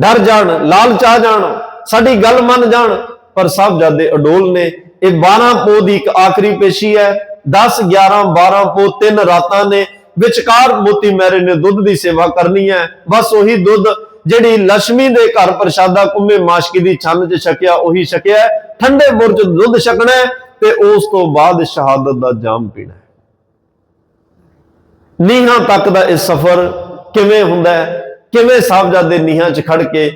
ਡਰ ਜਾਣ, ਲਾਲਚ ਆ ਜਾਣ। ਸਾਡੀ ਗੱਲ ਮੰਨ ਜਾਣ। ਪਰ ਸਾਹਿਬਜ਼ਾਦੇ ਅਡੋਲ ਨੇ ਇਹ 12 ਪੋ ਦੀ ਇੱਕ ਆਖਰੀ ਪੇਸ਼ੀ ਹੈ। 10 11 12 ਪੋ ਤਿੰਨ ਰਾਤਾਂ ਨੇ ਵਿਚਕਾਰ ਮੋਤੀ ਮੈਰੇ ਨੇ ਦੁੱਧ ਦੀ ਸੇਵਾ ਕਰਨੀ ਹੈ। ਬਸ ਉਹੀ ਦੁੱਧ ਜਿਹੜੀ ਲక్ష్ਮੀ ਦੇ ਘਰ ਪ੍ਰਸ਼ਾਦਾ ਕੁੰਮੇ ਮਾਸ਼ਕੀ ਦੀ ਛੰਨ 'ਚ ਛਕਿਆ, ਉਹੀ ਛਕਿਆ ਹੈ। ਠੰਡੇ ਬੁਰਜ ਦੁੱਧ ਛਕਣਾ ਤੇ ਉਸ ਤੋਂ ਬਾਅਦ ਸ਼ਹਾਦਤ ਦਾ ਜਾਮ ਪੀਣਾ ਨੀਹਾਂ ਤੱਕ ਦਾ ਇਹ ਸਫ਼ਰ ਕਿਵੇਂ ਹੁੰਦਾ ਹੈ? ਕਿਵੇਂ ਸਾਹਿਬਜ਼ਾਦੇ ਨੀਹਾਂ 'ਚ ਖੜ ਕੇ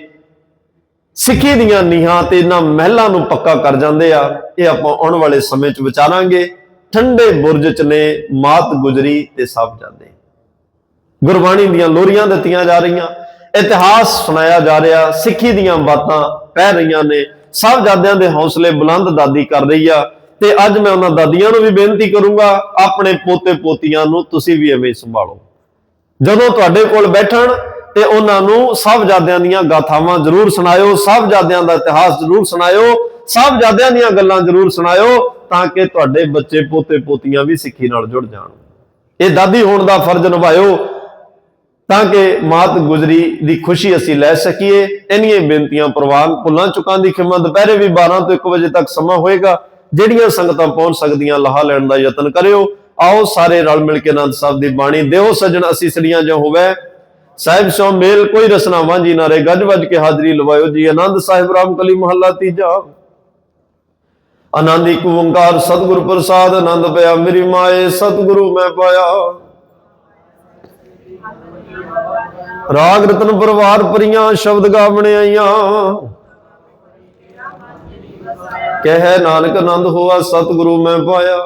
ਸਿੱਖੀ ਦੀਆਂ ਨੀਹਾਂ ਤੇ ਇਹਨਾਂ ਮਹਿਲਾਂ ਨੂੰ ਪੱਕਾ ਕਰ ਜਾਂਦੇ ਆ। ਇਹ ਆਪਾਂ ਆਉਣ ਵਾਲੇ ਸਮੇਂ 'ਚ ਵਿਚਾਰਾਂਗੇ। ਠੰਡੇ ਬੁਰਜ 'ਚ ਨੇ, ਮਾਤ ਗੁਜਰੀ ਤੇ ਸਾਹਿਬਜ਼ਾਦੇ ਗੁਰਬਾਣੀ ਦੀਆਂ ਲੋਰੀਆਂ ਦਿੱਤੀਆਂ ਜਾ ਰਹੀਆਂ। ਇਤਿਹਾਸ ਸੁਣਾਇਆ ਜਾ ਰਿਹਾ। ਸਿੱਖੀ ਦੀਆਂ ਬਾਤਾਂ ਪੈ ਰਹੀਆਂ ਨੇ। ਸਾਹਿਬਜ਼ਾਦਿਆਂ ਦੇ ਹੌਸਲੇ ਬੁਲੰਦ ਦਾਦੀ ਕਰ ਰਹੀ ਆ। ਤੇ ਅੱਜ ਮੈਂ ਉਹਨਾਂ ਦਾਦੀਆਂ ਨੂੰ ਵੀ ਬੇਨਤੀ ਕਰੂੰਗਾ, ਆਪਣੇ ਪੋਤੇ ਪੋਤੀਆਂ ਨੂੰ ਤੁਸੀਂ ਵੀ ਐਵੇਂ ਸੰਭਾਲੋ। ਜਦੋਂ ਤੁਹਾਡੇ ਕੋਲ ਬੈਠਣ ਤੇ ਉਹਨਾਂ ਨੂੰ ਸਾਹਿਬਜ਼ਾਦਿਆਂ ਦੀਆਂ ਗਾਥਾਵਾਂ ਜ਼ਰੂਰ ਸੁਣਾਇਓ ਸਾਹਿਬਜ਼ਾਦਿਆਂ ਦਾ ਇਤਿਹਾਸ ਜ਼ਰੂਰ ਸੁਣਾਇਓ ਸਾਹਿਬਜ਼ਾਦਿਆਂ ਦੀਆਂ ਗੱਲਾਂ ਜ਼ਰੂਰ ਸੁਣਾਇਓ ਤਾਂ ਕਿ ਤੁਹਾਡੇ ਬੱਚੇ ਪੋਤੇ ਪੋਤੀਆਂ ਵੀ ਸਿੱਖੀ ਨਾਲ ਜੁੜ ਜਾਣ। ਇਹ ਦਾਦੀ ਹੋਣ ਦਾ ਫਰਜ਼ ਨਿਭਾਇਓ ਤਾਂ ਕਿ ਮਾਤ ਗੁਜਰੀ ਦੀ ਖੁਸ਼ੀ ਅਸੀਂ ਲੈ ਸਕੀਏ। ਇੰਨੀਆਂ ਬੇਨਤੀਆਂ ਪ੍ਰਵਾਨ ਭੁੱਲਾਂ ਚੁੱਕਾਂ ਦੀ ਖਿਮਾ। ਦੁਪਹਿਰੇ ਵੀ 12 ਤੋਂ 1 ਵਜੇ ਤੱਕ ਸਮਾਂ ਹੋਏਗਾ। ਜਿਹੜੀਆਂ ਸੰਗਤਾਂ ਪਹੁੰਚ ਸਕਦੀਆਂ, ਲਾਹਾ ਲੈਣ ਦਾ ਯਤਨ ਕਰਿਓ। ਆਓ ਸਾਰੇ ਰਲ ਮਿਲ ਕੇ ਆਨੰਦ ਸਾਹਿਬ ਦੀ ਬਾਣੀ ਦਿਓ। ਸਜਣ ਅਸੀਂ ਸੜੀਆਂ ਜੋ ਹੋਵੇ। ਸਾਹਿਬ ਸੋ ਮੇਲ ਕੋਈ ਰਸਨਾ ਵਾਂਝੀ ਨਾ ਰਹੇ, ਗੱਜ ਵੱਜ ਕੇ ਹਾਜ਼ਰੀ ਲਵਾਇਓ ਜੀ। ਆਨੰਦ ਸਾਹਿਬ ਰਾਮ ਕਲੀ ਮਹੱਲਾ ਤੀਜਾ। ਆਨੰਦ ਇੱਕ ਓੰਕਾਰ, ਸਤਿਗੁਰ ਪ੍ਰਸਾਦ, ਆਨੰਦ ਪਿਆ ਮੇਰੀ ਮਾਏ, ਸਤਿਗੁਰੂ ਮੈਂ ਪਾਇਆ। ਰਾਗ ਰਤਨ ਪਰਵਾਰ ਪਰੀਆਂ ਸ਼ਬਦ ਗਾ ਆਈਆਂ। ਕਹਿ ਨਾਨਕ ਆਨੰਦ ਹੋਆ, ਸਤਿਗੁਰੂ ਮੈਂ ਪਾਇਆ।